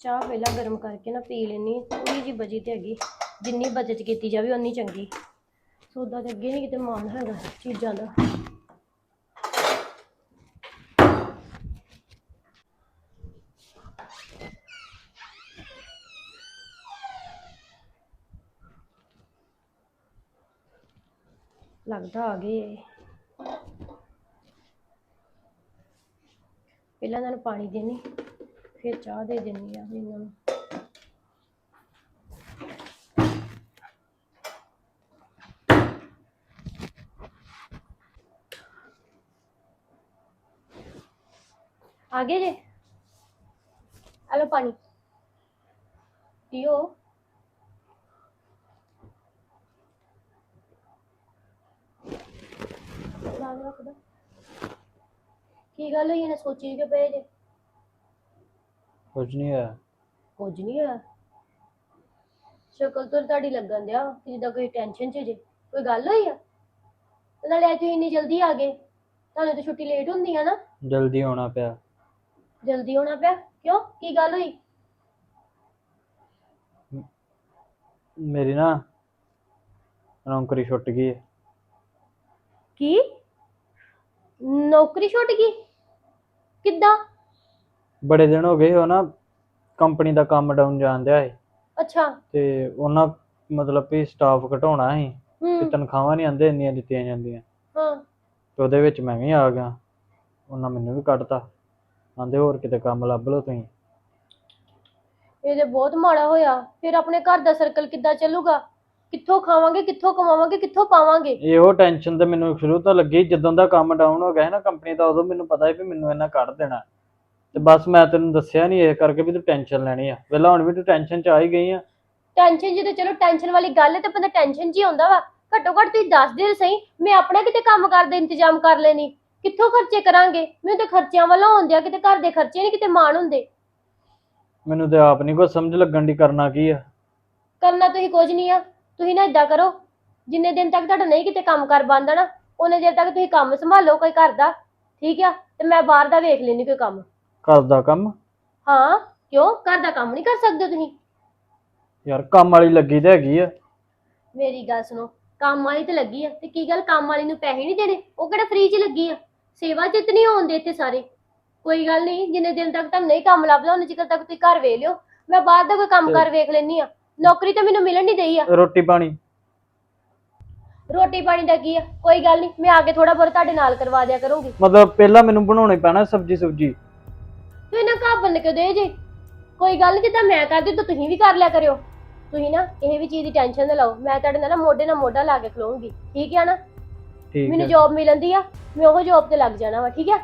ਚਾਹ ਪਹਿਲਾਂ ਗਰਮ ਕਰਕੇ ਨਾ ਪੀ ਲੈਣੀ ਥੋੜੀ ਜੀ ਬਚੀ ਤੇ ਹੈਗੀ। ਜਿੰਨੀ ਬਚਤ ਕੀਤੀ ਜਾਵੇ ਉਨੀ ਚੰਗੀ। ਸੌਦਾ ਤੇ ਅੱਗੇ ਨਹੀਂ ਕਿਤੇ ਮਾਨ ਹੈਗਾ ਚੀਜ਼ਾਂ ਦਾ। ਲੱਗਦਾ ਆ ਗਏ ਇਹ। ਪਹਿਲਾਂ ਇਹਨਾਂ ਨੂੰ ਪਾਣੀ ਦੇਣੀ। ਫਿਰ ਚਾਹ ਦੇ ਦੇਣੀ ਆ ਇਹਨਾਂ ਨੂੰ ਆ ਗਏ ਜੇ? ਆ ਲਓ ਪਾਣੀ। ਪੀਓ। ਲਾਗ ਰੱਖਦਾ ਕੀ ਗੱਲ ਹੋਈ? ਇਹਨੇ ਸੋਚੀ ਕਿ ਪਏ ਜੇ। ਕੁਝ ਨਹੀਂ ਹੋਇਆ। ਕੁਝ ਨਹੀਂ ਹੋਇਆ। ਸ਼ਕਲ ਤੋਂ ਤੁਹਾਡੀ ਲੱਗਣ ਦਿਆ ਕਿ ਜਿੱਦਾਂ ਕੋਈ ਟੈਨਸ਼ਨ ਚ ਜੇ ਕੋਈ ਗੱਲ ਹੋਈ ਆ? ਤੇ ਨਾਲੇ ਅੱਜ ਤੁਸੀਂ ਇੰਨੀ ਜਲਦੀ ਆ ਗਏ ਤੁਹਾਨੂੰ ਤਾਂ ਛੁੱਟੀ ਲੇਟ ਹੁੰਦੀ ਆ ਨਾ। ਜਲਦੀ ਆਉਣਾ ਪਿਆ। ਜਲਦੀ ਹੋਣਾ ਪਿਆ? ਕਿਉਂ? ਕੀ ਗੱਲ ਹੋਈ? ਮੇਰੀ ਨਾ ਨੌਕਰੀ ਛੁੱਟ ਗਈ ਹੈ। ਕੀ? ਨੌਕਰੀ ਛੁੱਟ ਗਈ? ਕਿੱਦਾਂ? ਬੜੇ ਦਿਨ ਹੋ ਗਏ ਉਹ ਨਾ ਕੰਪਨੀ ਦਾ ਕੰਮ ਡਾਊਨ ਜਾਣ ਡਿਆ ਸੀ। ਅੱਛਾ। ਤੇ ਉਹਨਾਂ ਮਤਲਬ ਵੀ ਸਟਾਫ ਘਟਾਉਣਾ ਸੀ ਤੇ ਹੂੰ। ਤਨਖਾਹਾਂ ਨਹੀਂ ਆਂਦੇ ਇੰਨੀਆਂ ਦਿੱਤੀਆਂ ਜਾਂਦੀਆਂ। ਹਾਂ। ਤੇ ਉਹਦੇ ਵਿੱਚ ਮੈਂ ਵੀ ਆ ਗਿਆ। ਉਹਨਾਂ ਮੈਨੂੰ ਵੀ ਕੱਢਤਾ। ਆਂਦੇ ਹੋਰ ਕਿਤੇ ਕੰਮ ਲੱਭ ਲਓ ਤੁਸੀਂ। ਇਹ ਤੇ ਬਹੁਤ ਮਾੜਾ ਹੋਇਆ। ਫਿਰ ਆਪਣੇ ਘਰ ਦਾ ਸਰਕਲ ਕਿੱਦਾਂ ਚੱਲੂਗਾ? ਕਿੱਥੋਂ ਖਾਵਾਂਗੇ ਕਿੱਥੋਂ ਕਮਾਵਾਂਗੇ ਕਿੱਥੋਂ ਪਾਵਾਂਗੇ? ਇਹੋ ਟੈਨਸ਼ਨ ਤੇ ਮੈਨੂੰ ਸ਼ੁਰੂ ਤੋਂ ਲੱਗੀ। ਜਦੋਂ ਦਾ ਕੰਮ ਡਾਊਨ ਹੋ ਗਿਆ ਸੀ ਨਾ ਕੰਪਨੀ ਦਾ ਉਦੋਂ ਮੈਨੂੰ ਪਤਾ ਸੀ ਵੀ ਮੈਨੂੰ ਇਹਨਾਂ ਕੱਢ ਦੇਣਾ। ਤੇ ਬਸ ਮੈਂ ਤੈਨੂੰ ਦੱਸਿਆ ਨਹੀਂ ਇਹ ਕਰਕੇ ਵੀ ਤੂੰ ਟੈਨਸ਼ਨ ਲੈਣੀ ਆ। ਪਹਿਲਾਂ ਹੁਣ ਵੀ ਤੂੰ ਟੈਨਸ਼ਨ ਚ ਆ ਹੀ ਗਈ ਆ। ਟੈਨਸ਼ਨ ਜਦੋਂ ਚਲੋ ਟੈਨਸ਼ਨ ਵਾਲੀ ਗੱਲ ਹੈ ਤੇ ਬੰਦਾ ਟੈਨਸ਼ਨ ਹੀ ਹੁੰਦਾ ਵਾ। ਘੱਟੋ ਘੱਟ ਤੁਸੀਂ ਦੱਸ ਦੇ ਸਹੀ ਮੈਂ ਆਪਣਾ ਕਿਤੇ ਕੰਮ ਕਰਦੇ ਇੰਤਜ਼ਾਮ ਕਰ ਲੈਣੀ। ਕਿੱਥੋਂ ਖਰਚੇ ਕਰਾਂਗੇ? ਮੈਨੂੰ ਤੇ ਖਰਚਿਆਂ ਵੱਲੋਂ ਹੁੰਦਿਆ ਕਿਤੇ ਘਰ ਦੇ ਖਰਚੇ ਨਹੀਂ ਕਿਤੇ ਮਾਣ ਹੁੰਦੇ। ਮੈਨੂੰ ਤੇ ਆਪ ਨਹੀਂ ਕੁਝ ਸਮਝ ਲੱਗਣ ਦੀ ਕਰਨਾ ਕੀ ਆ। ਕਰਨਾ ਤੁਸੀਂ ਕੁਝ ਨਹੀਂ ਆ ਤੁਸੀਂ ਨਾ ਇਦਾਂ ਕਰੋ। ਜਿੰਨੇ ਦਿਨ ਤੱਕ ਤੁਹਾਡਾ ਨਹੀਂ ਕਿਤੇ ਕੰਮ ਕਰ ਬੰਦਾ ਨਾ ਉਹਨੇ ਦਿਨ ਤੱਕ ਤੁਸੀਂ ਕੰਮ ਸੰਭਾਲੋ ਕੋਈ ਘਰ ਦਾ ਠੀਕ ਆ? ਤੇ ਮੈਂ ਬਾਹਰ ਦਾ ਵੇਖ ਲੈਣੀ ਕੋਈ ਕੰਮ। ਘਰ ਦਾ ਕੰਮ? ਹਾਂ ਕਿਉਂ? ਘਰ ਦਾ ਕੰਮ ਨਹੀਂ ਕਰ ਸਕਦੇ ਤੁਸੀਂ? ਯਾਰ ਕੰਮ ਵਾਲੀ ਲੱਗੀ ਤੇ ਹੈਗੀ ਆ। ਮੇਰੀ ਗੱਲ ਸੁਣੋ ਕੰਮ ਵਾਲੀ ਤੇ ਲੱਗੀ ਆ। ਤੇ ਕੀ ਗੱਲ ਕੰਮ ਵਾਲੀ ਨੂੰ ਪੈਸੇ ਨਹੀਂ ਦੇਣੇ? ਉਹ ਕਿਹੜਾ ਫ੍ਰੀ 'ਚ ਲੱਗੀ ਆ? ਸੇਵਾ 'ਚ ਇਤਨੀ ਹੋਣਦੇ ਇੱਥੇ ਸਾਰੇ। ਕੋਈ ਗੱਲ ਨਹੀਂ ਜਿੰਨੇ ਦਿਨ ਤੱਕ ਤੁਹਾਨੂੰ ਨਹੀਂ ਕੰਮ ਲੱਭਦਾ ਉਹਨੇ ਚਿਰ ਤੱਕ ਤੁਸੀਂ ਘਰ ਵੇਖ ਲਿਓ। ਮੈਂ ਬਾਹਰ ਦਾ ਕੋਈ ਕੰਮ ਕਰ ਵੇਖ ਲੈਣੀ ਆ। ਨੌਕਰੀ ਤਾਂ ਮੈਨੂੰ ਮਿਲਣ ਨਹੀਂ ਦਈ ਆ। ਰੋਟੀ ਪਾਣੀ? ਰੋਟੀ ਪਾਣੀ ਦਾ ਕੀ ਆ? ਕੋਈ ਗੱਲ ਨਹੀਂ ਮੈਂ ਆ ਕੇ ਥੋੜਾ ਬਹੁਤ ਤੁਹਾਡੇ ਨਾਲ ਕਰਵਾ ਦਿਆ ਕਰੂੰਗੀ। ਮਤਲਬ ਪਹਿਲਾਂ ਮੈਨੂੰ ਬਣਾਉਣੀ ਪੈਣਾ ਸਬਜੀ ਸੁਬਜੀ ਤੂੰ ਇਹਨਾਂ ਘਰ ਬੰਨ ਕੇ ਦੇ ਜੇ। ਕੋਈ ਗੱਲ ਨੀ ਜਿੱਦਾਂ ਮੈਂ ਕਰਦੀ ਤਾਂ ਤੁਸੀਂ ਵੀ ਕਰ ਲਿਆ ਕਰਿਓ। ਤੁਸੀਂ ਨਾ ਇਹ ਵੀ ਚੀਜ਼ ਦੀ ਟੈਨਸ਼ਨ ਨਾ ਲਓ। ਮੈਂ ਤੁਹਾਡੇ ਨਾਲ ਨਾ ਮੋਢੇ ਨਾਲ ਮੋਢਾ ਲਾ ਕੇ ਖਲੋਊਂਗੀ। ਠੀਕ ਆ ਨਾ? ਠੀਕ ਮੈਨੂੰ ਹੈ ਜੌਬ ਮਿਲਣ ਦੀ ਆ ਮੈਂ ਉਹ ਜੌਬ ਤੇ ਲੱਗ ਜਾਣਾ ਵਾ ਠੀਕ ਆ?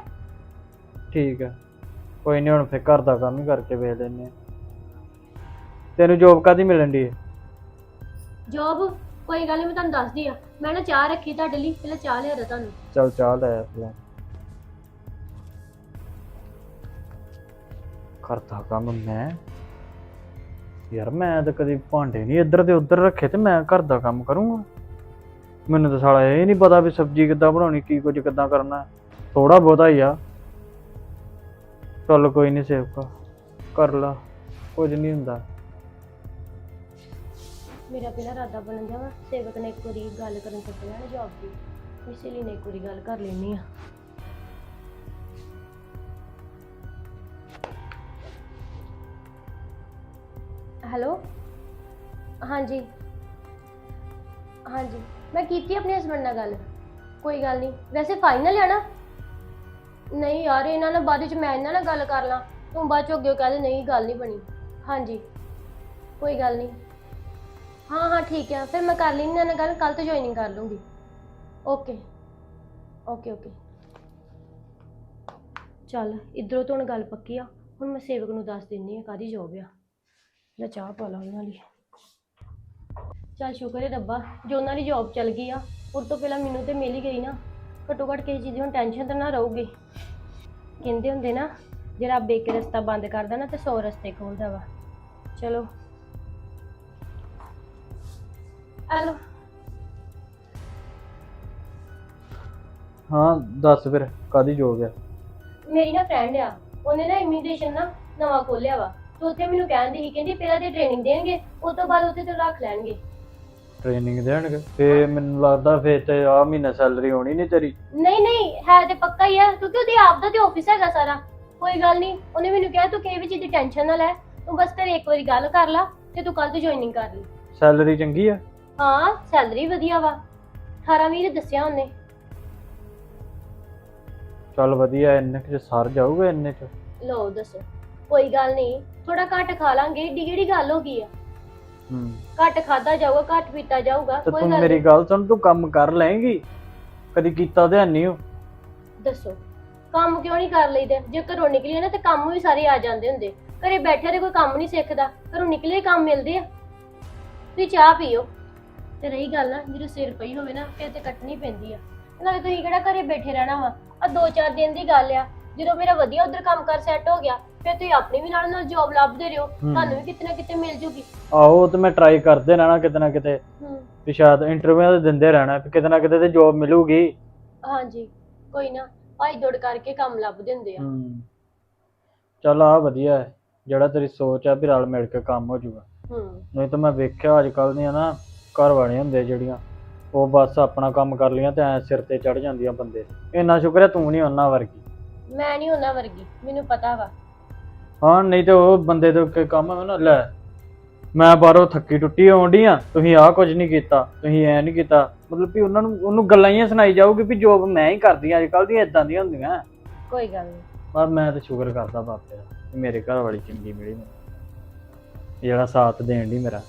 ਠੀਕ ਹੈ ਕੋਈ ਨਹੀਂ ਹੁਣ ਫੇਰ ਘਰ ਦਾ ਕੰਮ ਹੀ ਕਰਕੇ ਵੇਖ ਲੈਨੇ ਆ। ਤੈਨੂੰ ਜੋਬ ਕਾਦੀ ਮਿਲਣ ਦੀ ਹੈ ਜੌਬ ਕੋਈ ਗੱਲ ਨਹੀਂ ਮੈਂ ਤੁਹਾਨੂੰ ਦੱਸਦੀ ਆ। ਮੈਂ ਨਾ ਚਾਹ ਰੱਖੀ ਤੁਹਾਡੇ ਲਈ ਪਹਿਲਾਂ ਚਾਹ ਲਿਆ ਦਾਂ ਤੁਹਾਨੂੰ। ਚੱਲ ਚਾਹ ਲੈ ਆ ਪਹਿਲਾਂ ਕਰਦਾ ਕੰਮ ਮੈਂ। ਯਾਰ ਮੈਂ ਤਾਂ ਕਦੀ ਭਾਂਡੇ ਨਹੀਂ ਇੱਧਰ ਤੇ ਉੱਧਰ ਰੱਖੇ ਤੇ ਮੈਂ ਘਰ ਦਾ ਕੰਮ ਕਰੂੰਗਾ। ਮੈਨੂੰ ਤਾਂ ਸਾਲਾ ਇਹ ਨਹੀਂ ਪਤਾ ਵੀ ਸਬਜ਼ੀ ਕਿੱਦਾਂ ਬਣਾਉਣੀ, ਕੀ ਕੁਝ ਕਿੱਦਾਂ ਕਰਨਾ। ਥੋੜਾ ਬਹੁਤਾ ਹੀ ਆ। ਚੱਲ ਕੋਈ ਨਹੀਂ ਸੇਵਕਾ, ਕਰ ਲਾ, ਕੁਝ ਨਹੀਂ ਹੁੰਦਾ। ਮੇਰਾ ਪਹਿਲਾਂ ਇਰਾਦਾ ਬਣਨ ਦਿਆ ਵਾ, ਸੇਵਕ ਨੇ ਇੱਕ ਵਾਰੀ ਗੱਲ ਕਰਨ ਤੋਂ ਪਹਿਲਾਂ ਜੌਬ ਦੀ ਇਸੇ ਲਈ ਨੇ ਇੱਕ ਵਾਰੀ ਗੱਲ ਕਰ ਲੈਣੀ ਆ ਹੈਲੋ? ਹਾਂਜੀ। ਹਾਂਜੀ। ਮੈਂ ਕੀਤੀ ਆਪਣੇ ਹਸਬੰਡ ਨਾਲ ਗੱਲ। ਕੋਈ ਗੱਲ ਨਹੀਂ। ਵੈਸੇ ਫਾਈਨਲ ਆ ਨਾ? ਨਹੀਂ ਯਾਰ, ਇਹਨਾਂ ਨਾਲ ਬਾਅਦ ਵਿੱਚ ਮੈਂ ਇਹਨਾਂ ਨਾਲ ਗੱਲ ਕਰ ਲਾਂ। ਤੂੰ ਬਾਅਦ ਚੋਂ ਅੱਗੇ ਕਹਦੇ, ਨਹੀਂ, ਗੱਲ ਨਹੀਂ ਬਣੀ। ਹਾਂਜੀ। ਕੋਈ ਗੱਲ ਨਹੀਂ। ਹਾਂ ਹਾਂ, ਠੀਕ ਹੈ ਫਿਰ ਮੈਂ ਕਰ ਲੈਂਦੀ ਇਹਨਾਂ ਨਾਲ ਗੱਲ। ਕੱਲ ਤੋਂ ਜੁਆਇਨਿੰਗ ਕਰ ਲੂੰਗੀ। ਓਕੇ ਓਕੇ ਓਕੇ ਚੱਲ, ਇਧਰੋਂ ਤੋਂ ਹੁਣ ਗੱਲ ਪੱਕੀ ਆ। ਹੁਣ ਮੈਂ ਸੇਵਕ ਨੂੰ ਦੱਸ ਦਿੰਨੀ ਆ ਕਾਦੀ ਜੋਬ ਆ। ਲੈ ਚਾਹ ਪਾ ਲਾ ਉਹਨਾਂ ਲਈ ਚੱਲ ਸ਼ੁਕਰ ਹੈ ਰੱਬਾ ਜੋ ਉਹਨਾਂ ਦੀ ਜੋਬ ਚੱਲ ਗਈ ਆ ਉਹ ਤੋਂ ਪਹਿਲਾਂ ਮੈਨੂੰ ਤੇ ਮਿਲ ਹੀ ਗਈ ਨਾ। ਘੱਟੋ ਘੱਟ ਕਿਸੇ ਚੀਜ਼ ਦੀ ਹੁਣ ਟੈਨਸ਼ਨ ਤਾਂ ਨਾ ਰਹੂਗੀ। ਕਹਿੰਦੇ ਹੁੰਦੇ ਨਾ ਜੇ ਰੱਬ ਇੱਕ ਰਸਤਾ ਬੰਦ ਕਰਦਾ ਨਾ ਤੇ 100 ਰਸਤੇ ਖੋਲਦਾ ਵਾ। ਚਲੋ। ਹੈਲੋ ਹਾਂ ਦੱਸ ਫਿਰ ਕਾਦੀ ਜੋਬ ਆ? ਮੇਰੀ ਨਾ ਫਰੈਂਡ ਆ ਉਹਨੇ ਨਾ ਇਮੀਗ੍ਰੇਸ਼ਨ ਨਾ ਨਵਾਂ ਖੋਲਿਆ ਵਾ। ਤੇ ਉੱਥੇ ਮੈਨੂੰ ਕਹਿੰਦੀ ਸੀ ਕਹਿੰਦੀ ਪਹਿਲਾਂ ਤੇ ਟ੍ਰੇਨਿੰਗ ਦੇਣਗੇ ਉਸ ਤੋਂ ਬਾਅਦ ਉੱਥੇ ਤੇ ਰੱਖ ਲੈਣਗੇ। ਟ੍ਰੇਨਿੰਗ ਦੇਣਗੇ? ਫੇ ਮੈਨੂੰ ਲੱਗਦਾ ਫੇ ਤੇ ਆ ਮਹੀਨਾ ਸੈਲਰੀ ਹੋਣੀ ਨਹੀਂ ਤੇਰੀ। ਨਹੀਂ ਨਹੀਂ ਹੈ ਤੇ ਪੱਕਾ ਹੀ ਆ ਕਿਉਂਕਿ ਉਹਦੀ ਆਪ ਦਾ ਤੇ ਆਫਿਸ ਹੈਗਾ ਸਾਰਾ। ਕੋਈ ਗੱਲ ਨਹੀਂ ਉਹਨੇ ਮੈਨੂੰ ਕਿਹਾ ਤੂੰ ਕਿਸੇ ਵੀ ਚੀਜ਼ ਦੀ ਟੈਨਸ਼ਨ ਨਾ ਲੈ ਤੂੰ ਬਸ ਤੇਰੇ ਇੱਕ ਵਾਰੀ ਗੱਲ ਕਰ ਲਾ ਤੇ ਤੂੰ ਕੱਲ ਤੋਂ ਜੁਆਇਨਿੰਗ ਕਰ ਲਈ। ਸੈਲਰੀ ਚੰਗੀ ਆ? ਹਾਂ ਸੈਲਰੀ ਵਧੀਆ ਵਾ। 18 ਵੀਹ ਦੇ ਦੱਸਿਆ ਉਹਨੇ। ਚੱਲ ਵਧੀਆ ਇੰਨੇ ਕੁ ਚ ਸਰ ਜਾਊਗਾ ਇੰਨੇ ਚ। ਲਓ ਦੱਸੋ ਕੋਈ ਗੱਲ ਨਹੀਂ। ਥੋੜਾ ਘੱਟ ਖਾ ਲਾਂਗੇ ਏਡੀ ਕਿਹੜੀ ਗੱਲ ਹੋ ਗਈ ਆ? ਹੂੰ। ਘੱਟ ਖਾਦਾ ਜਾਊਗਾ ਘੱਟ ਪੀਤਾ ਜਾਊਗਾ ਤੇ ਕੋਈ ਤੂੰ ਗੱਲ ਮੇਰੀ ਨਹੀਂ। ਗੱਲ ਸੁਣ ਤੂੰ ਕੰਮ ਕਰ ਲਏਂਗੀ? ਕਦੀ ਕੀਤਾ ਤੇ ਨਹੀਂ ਹੋ ਦੱਸੋ ਕੰਮ ਕਿਉਂ ਨਹੀਂ ਕਰ ਲਈਦੇ? ਜੇ ਘਰੋਂ ਨਿਕਲੀਏ ਨਾ ਤੇ ਕੰਮ ਵੀ ਸਾਰੇ ਆ ਜਾਂਦੇ ਹੁੰਦੇ। ਘਰੇ ਬੈਠੇ ਤੇ ਕੋਈ ਕੰਮ ਨਹੀਂ ਸਿੱਖਦਾ ਘਰੋਂ ਨਿਕਲੇ ਕੰਮ ਮਿਲਦੇ ਆ। ਤੁਸੀਂ ਚਾਹ ਪੀਓ। ਤੇ ਰਹੀ ਗੱਲ ਨਾ ਜਦੋਂ ਸਿਰ ਪਈ ਹੋਵੇ ਨਾ ਫਿਰ ਤੇ ਕੱਟਣੀ ਪੈਂਦੀ ਆ। ਨਾਲੇ ਤੁਸੀਂ ਕਿਹੜਾ ਘਰੇ ਬੈਠੇ ਰਹਿਣਾ ਵਾ? ਆ ਦੋ ਚਾਰ ਦਿਨ ਦੀ ਗੱਲ ਆ। ਜਦੋਂ ਮੇਰਾ ਵਧੀਆ ਉਧਰ ਕੰਮ ਕਰ ਸੈੱਟ ਹੋ ਗਿਆ ਫਿਰ ਤੁਸੀਂ ਆਪਣੀ ਵੀ ਨਾਲ ਨਾਲ ਜੌਬ ਲੱਭਦੇ ਰਹੋ। ਤੁਹਾਨੂੰ ਵੀ ਕਿਤੇ ਨਾ ਕਿਤੇ ਮਿਲ ਜੂਗੀ। ਆਹੋ ਤੇ ਮੈਂ ਟਰਾਈ ਕਰਦੇ ਰਹਿਣਾ ਕਿਤੇ ਨਾ ਕਿਤੇ। ਹੂੰ। ਵੀ ਸ਼ਾਇਦ ਇੰਟਰਵਿਊ ਤੇ ਦਿੰਦੇ ਰਹਿਣਾ ਵੀ ਕਿਤੇ ਨਾ ਕਿਤੇ ਤੇ ਜੋਬ ਮਿਲੂਗੀ। ਹਾਂਜੀ ਕੋਈ ਨਾ। ਭਾਈ ਦੌੜ ਕਰਕੇ ਕੰਮ ਲੱਭਦੇ ਹੁੰਦੇ ਆ। ਹੂੰ। ਚੱਲ ਆ ਵਧੀਆ ਹੈ। ਜਿਹੜਾ ਤੇਰੀ ਸੋਚ ਆ ਵੀ ਰਲ ਮਿਲ ਕੇ ਕੰਮ ਹੋ ਜਾਊਗਾ ਹੂੰ। ਨਹੀਂ ਤਾਂ ਮੈਂ ਵੇਖਿਆ ਅੱਜ ਕੱਲ ਦੀਆਂ ਨਾ ਘਰ ਵਾਲੀਆਂ ਹੁੰਦੇ ਜਿਹੜੀਆਂ ਉਹ ਬਸ ਆਪਣਾ ਕੰਮ ਕਰ ਲੀਆਂ ਤੇ ਐ ਸਿਰ ਤੇ ਚੜ ਜਾਂਦੀਆਂ ਬੰਦੇ। ਇੰਨਾ ਸ਼ੁਕਰ ਹੈ ਤੂੰ ਨਹੀਂ ਉਹਨਾਂ ਵਰਗੀ। ਮੈਂ ਨਹੀਂ ਉਹਨਾਂ ਵਰਗੀ ਮੈਨੂੰ ਪਤਾ ਵਾ। ਹਾਂ ਨਹੀਂ ਤੇ ਉਹ ਬੰਦੇ ਦੇ ਕੋਈ ਕੰਮ ਹੈ ਨਾ ਲੈ। ਮੈਂ ਬਾਹਰੋਂ ਥੱਕੀ ਟੁੱਟੀ ਆਉਂਦੀ ਆ ਤੁਸੀਂ ਆਹ ਕੁਝ ਨਹੀਂ ਕੀਤਾ ਤੁਸੀਂ ਐ ਨਹੀਂ ਕੀਤਾ। ਮਤਲਬ ਵੀ ਉਹਨਾਂ ਨੂੰ ਉਹਨੂੰ ਗੱਲਾਂ ਹੀ ਸੁਣਾਈ ਜਾਊਗੀ ਵੀ ਜੋਬ ਮੈਂ ਹੀ ਕਰਦੀ ਅੱਜ ਕੱਲ ਦੀਆਂ ਇਦਾਂ ਦੀਆਂ ਹੁੰਦੀਆਂ। ਕੋਈ ਗੱਲ ਨਹੀਂ। ਪਰ ਮੈਂ ਤਾਂ ਸ਼ੁਕਰ ਕਰਦਾ ਬਾਪੇ ਦਾ ਕਿ ਮੇਰੇ ਘਰ ਵਾਲੀ ਚੰਗੀ ਮਿਲੀ ਮੈਨੂੰ। ਜਿਹੜਾ ਸਾਥ ਦੇਣ ਦੀ ਮੇਰਾ।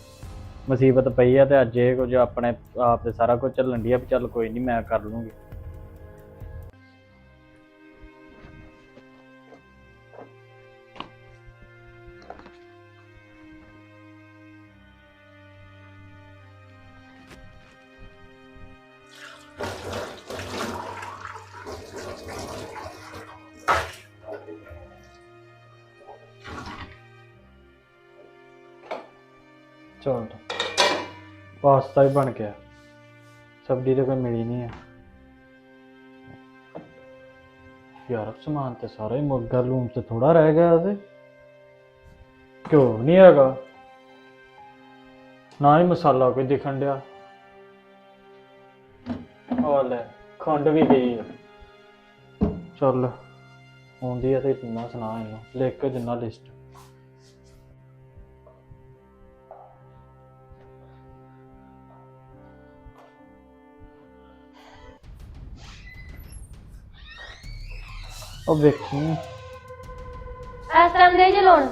ਮੁਸੀਬਤ ਪਈ ਆ ਤੇ ਅੱਜ ਇਹ ਕੁਝ ਆਪਣੇ ਆਪ ਤੇ ਸਾਰਾ ਕੁਝ ਚੱਲਣ ਦੀ ਆ ਵੀ ਚੱਲ ਕੋਈ ਨਹੀਂ ਮੈਂ ਕਰ ਲੂੰਗੀ। ਚਲ ਪਾਸਤਾ ਹੀ ਬਣ ਗਿਆ। ਸਬਜ਼ੀ ਤਾਂ ਕੋਈ ਮਿਲੀ ਨਹੀਂ ਹੈ ਯਾਰ, ਸਮਾਨ ਤੇ ਸਾਰਾ ਹੀ ਮੁੱਕ ਲੂਮ ਲੂਣ ਤੇ ਥੋੜਾ ਰਹਿ ਗਿਆ ਤੇ ਕਿਉਂ ਨਹੀਂ ਹੈਗਾ। ਨਾ ਹੀ ਮਸਾਲਾ ਕੋਈ ਦਿਖਣ ਡਿਆ। ਆ ਲੈ, ਖੰਡ ਵੀ ਗਈ ਆ। ਚੱਲ, ਆਉਂਦੀ ਆ ਤੇ ਕਿੰਨਾ ਸੁਣਾ ਇਹਨੂੰ। ਲਿਖ ਕੇ ਦਿੰਨਾ ਲਿਸਟ ਉਹ ਵੇਖੀ ਇਸ ਤਰ੍ਹਾਂ ਦੇ ਚਲਾਉਣ।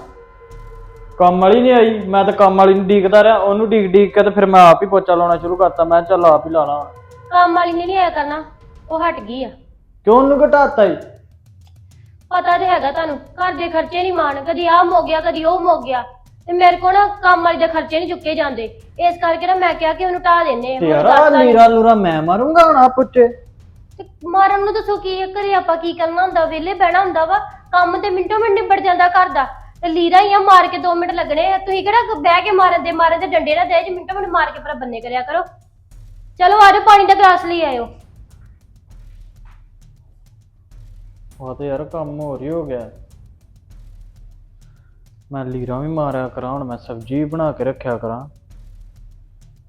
ਕੰਮ ਵਾਲੀ ਨਹੀਂ ਆਈ ਮੈਂ ਤਾਂ ਕੰਮ ਵਾਲੀ ਨੂੰ ਡੀਕਦਾ ਰਿਹਾ ਉਹਨੂੰ ਡੀਕ ਡੀਕ ਕੇ ਤੇ ਫਿਰ ਮੈਂ ਆਪ ਹੀ ਪੋਚਾ ਲਾਉਣਾ ਸ਼ੁਰੂ ਕਰਤਾ ਮੈਂ ਕਿਹਾ ਚੱਲ ਆਪ ਹੀ ਲਾ ਲਾਂ। ਕੰਮ ਵਾਲੀ ਨੇ ਨਹੀਂ ਆਇਆ ਕਰਨਾ ਉਹ ਹਟ ਗਈ ਆ। ਕਿਉਂ ਉਹਨੂੰ ਘਟਾਤਾ ਈ? ਪਤਾ ਤੇ ਹੈਗਾ ਤੁਹਾਨੂੰ ਘਰ ਦੇ ਖਰਚੇ ਨਹੀਂ ਮਾਣ ਕਦੀ ਆਹ ਮੁੱਕ ਗਿਆ ਕਦੀ ਉਹ ਮੁੱਕ ਗਿਆ ਤੇ ਮੇਰੇ ਕੋਲ ਨਾ ਕੰਮ ਵਾਲੀ ਦੇ ਖਰਚੇ ਨਹੀਂ ਚੁੱਕੇ ਜਾਂਦੇ। ਇਸ ਕਰਕੇ ਨਾ ਮੈਂ ਕਿਹਾ ਕਿ ਉਹਨੂੰ ਢਾ ਦਿੰਨੇ ਆ ਤੇ ਹੁਣ ਯਾਰ ਦੱਸ ਆਹ ਤਾਂ- ਲੀਰਾ ਲੂਰਾ ਮੈਂ ਮਾਰੂੰਗਾ ਹੁਣ ਆ ਪੁੱਛੇ। ਤੇ ਮਾਰਨ ਨੂੰ ਦੱਸੋ ਕੀ ਆ, ਘਰੇ ਆਪਾਂ ਕੀ ਕਰਨਾ ਹੁੰਦਾ? ਵਿਹਲੇ ਬਹਿਣਾ ਹੁੰਦਾ ਵਾ। ਕੰਮ ਤੇ ਮਿੰਟੋ ਮਿੰਟ ਨਿਬੜ ਜਾਂਦਾ ਘਰ ਦਾ। ਤੇ ਲੀਰਾ ਹੀ ਆ ਮਾਰ ਕੇ 2 ਮਿੰਟ ਲੱਗਣੇ ਆ। ਤੁਸੀਂ ਕਿਹੜਾ ਬਹਿ ਕੇ ਮਾਰਨ ਦੇ ਮਾਰਨ ਦੇ ਡੰਡੇ ਨਾ ਦੇ ਜੇ ਮਿੰਟੋ ਮਿੰਟ ਮਾਰ ਕੇ ਪਰ ਬੰਨੇ ਕਰਿਆ ਕਰੋ। ਚਲੋ ਆ ਪਾਣੀ ਦਾ ਗਲਾਸ ਲਈ ਆਇਓ। ਆ ਤੇ ਯਾਰ ਕੰਮ ਹੋ ਰਹੀ ਹੋ ਗਿਆ। ਮੈਂ ਲੀਰਾ ਵੀ ਮਾਰਿਆ ਕਰਾਂ ਹੁਣ ਮੈਂ ਸਬਜ਼ੀ ਵੀ ਬਣਾ ਕੇ ਰੱਖਿਆ ਕਰਾਂ।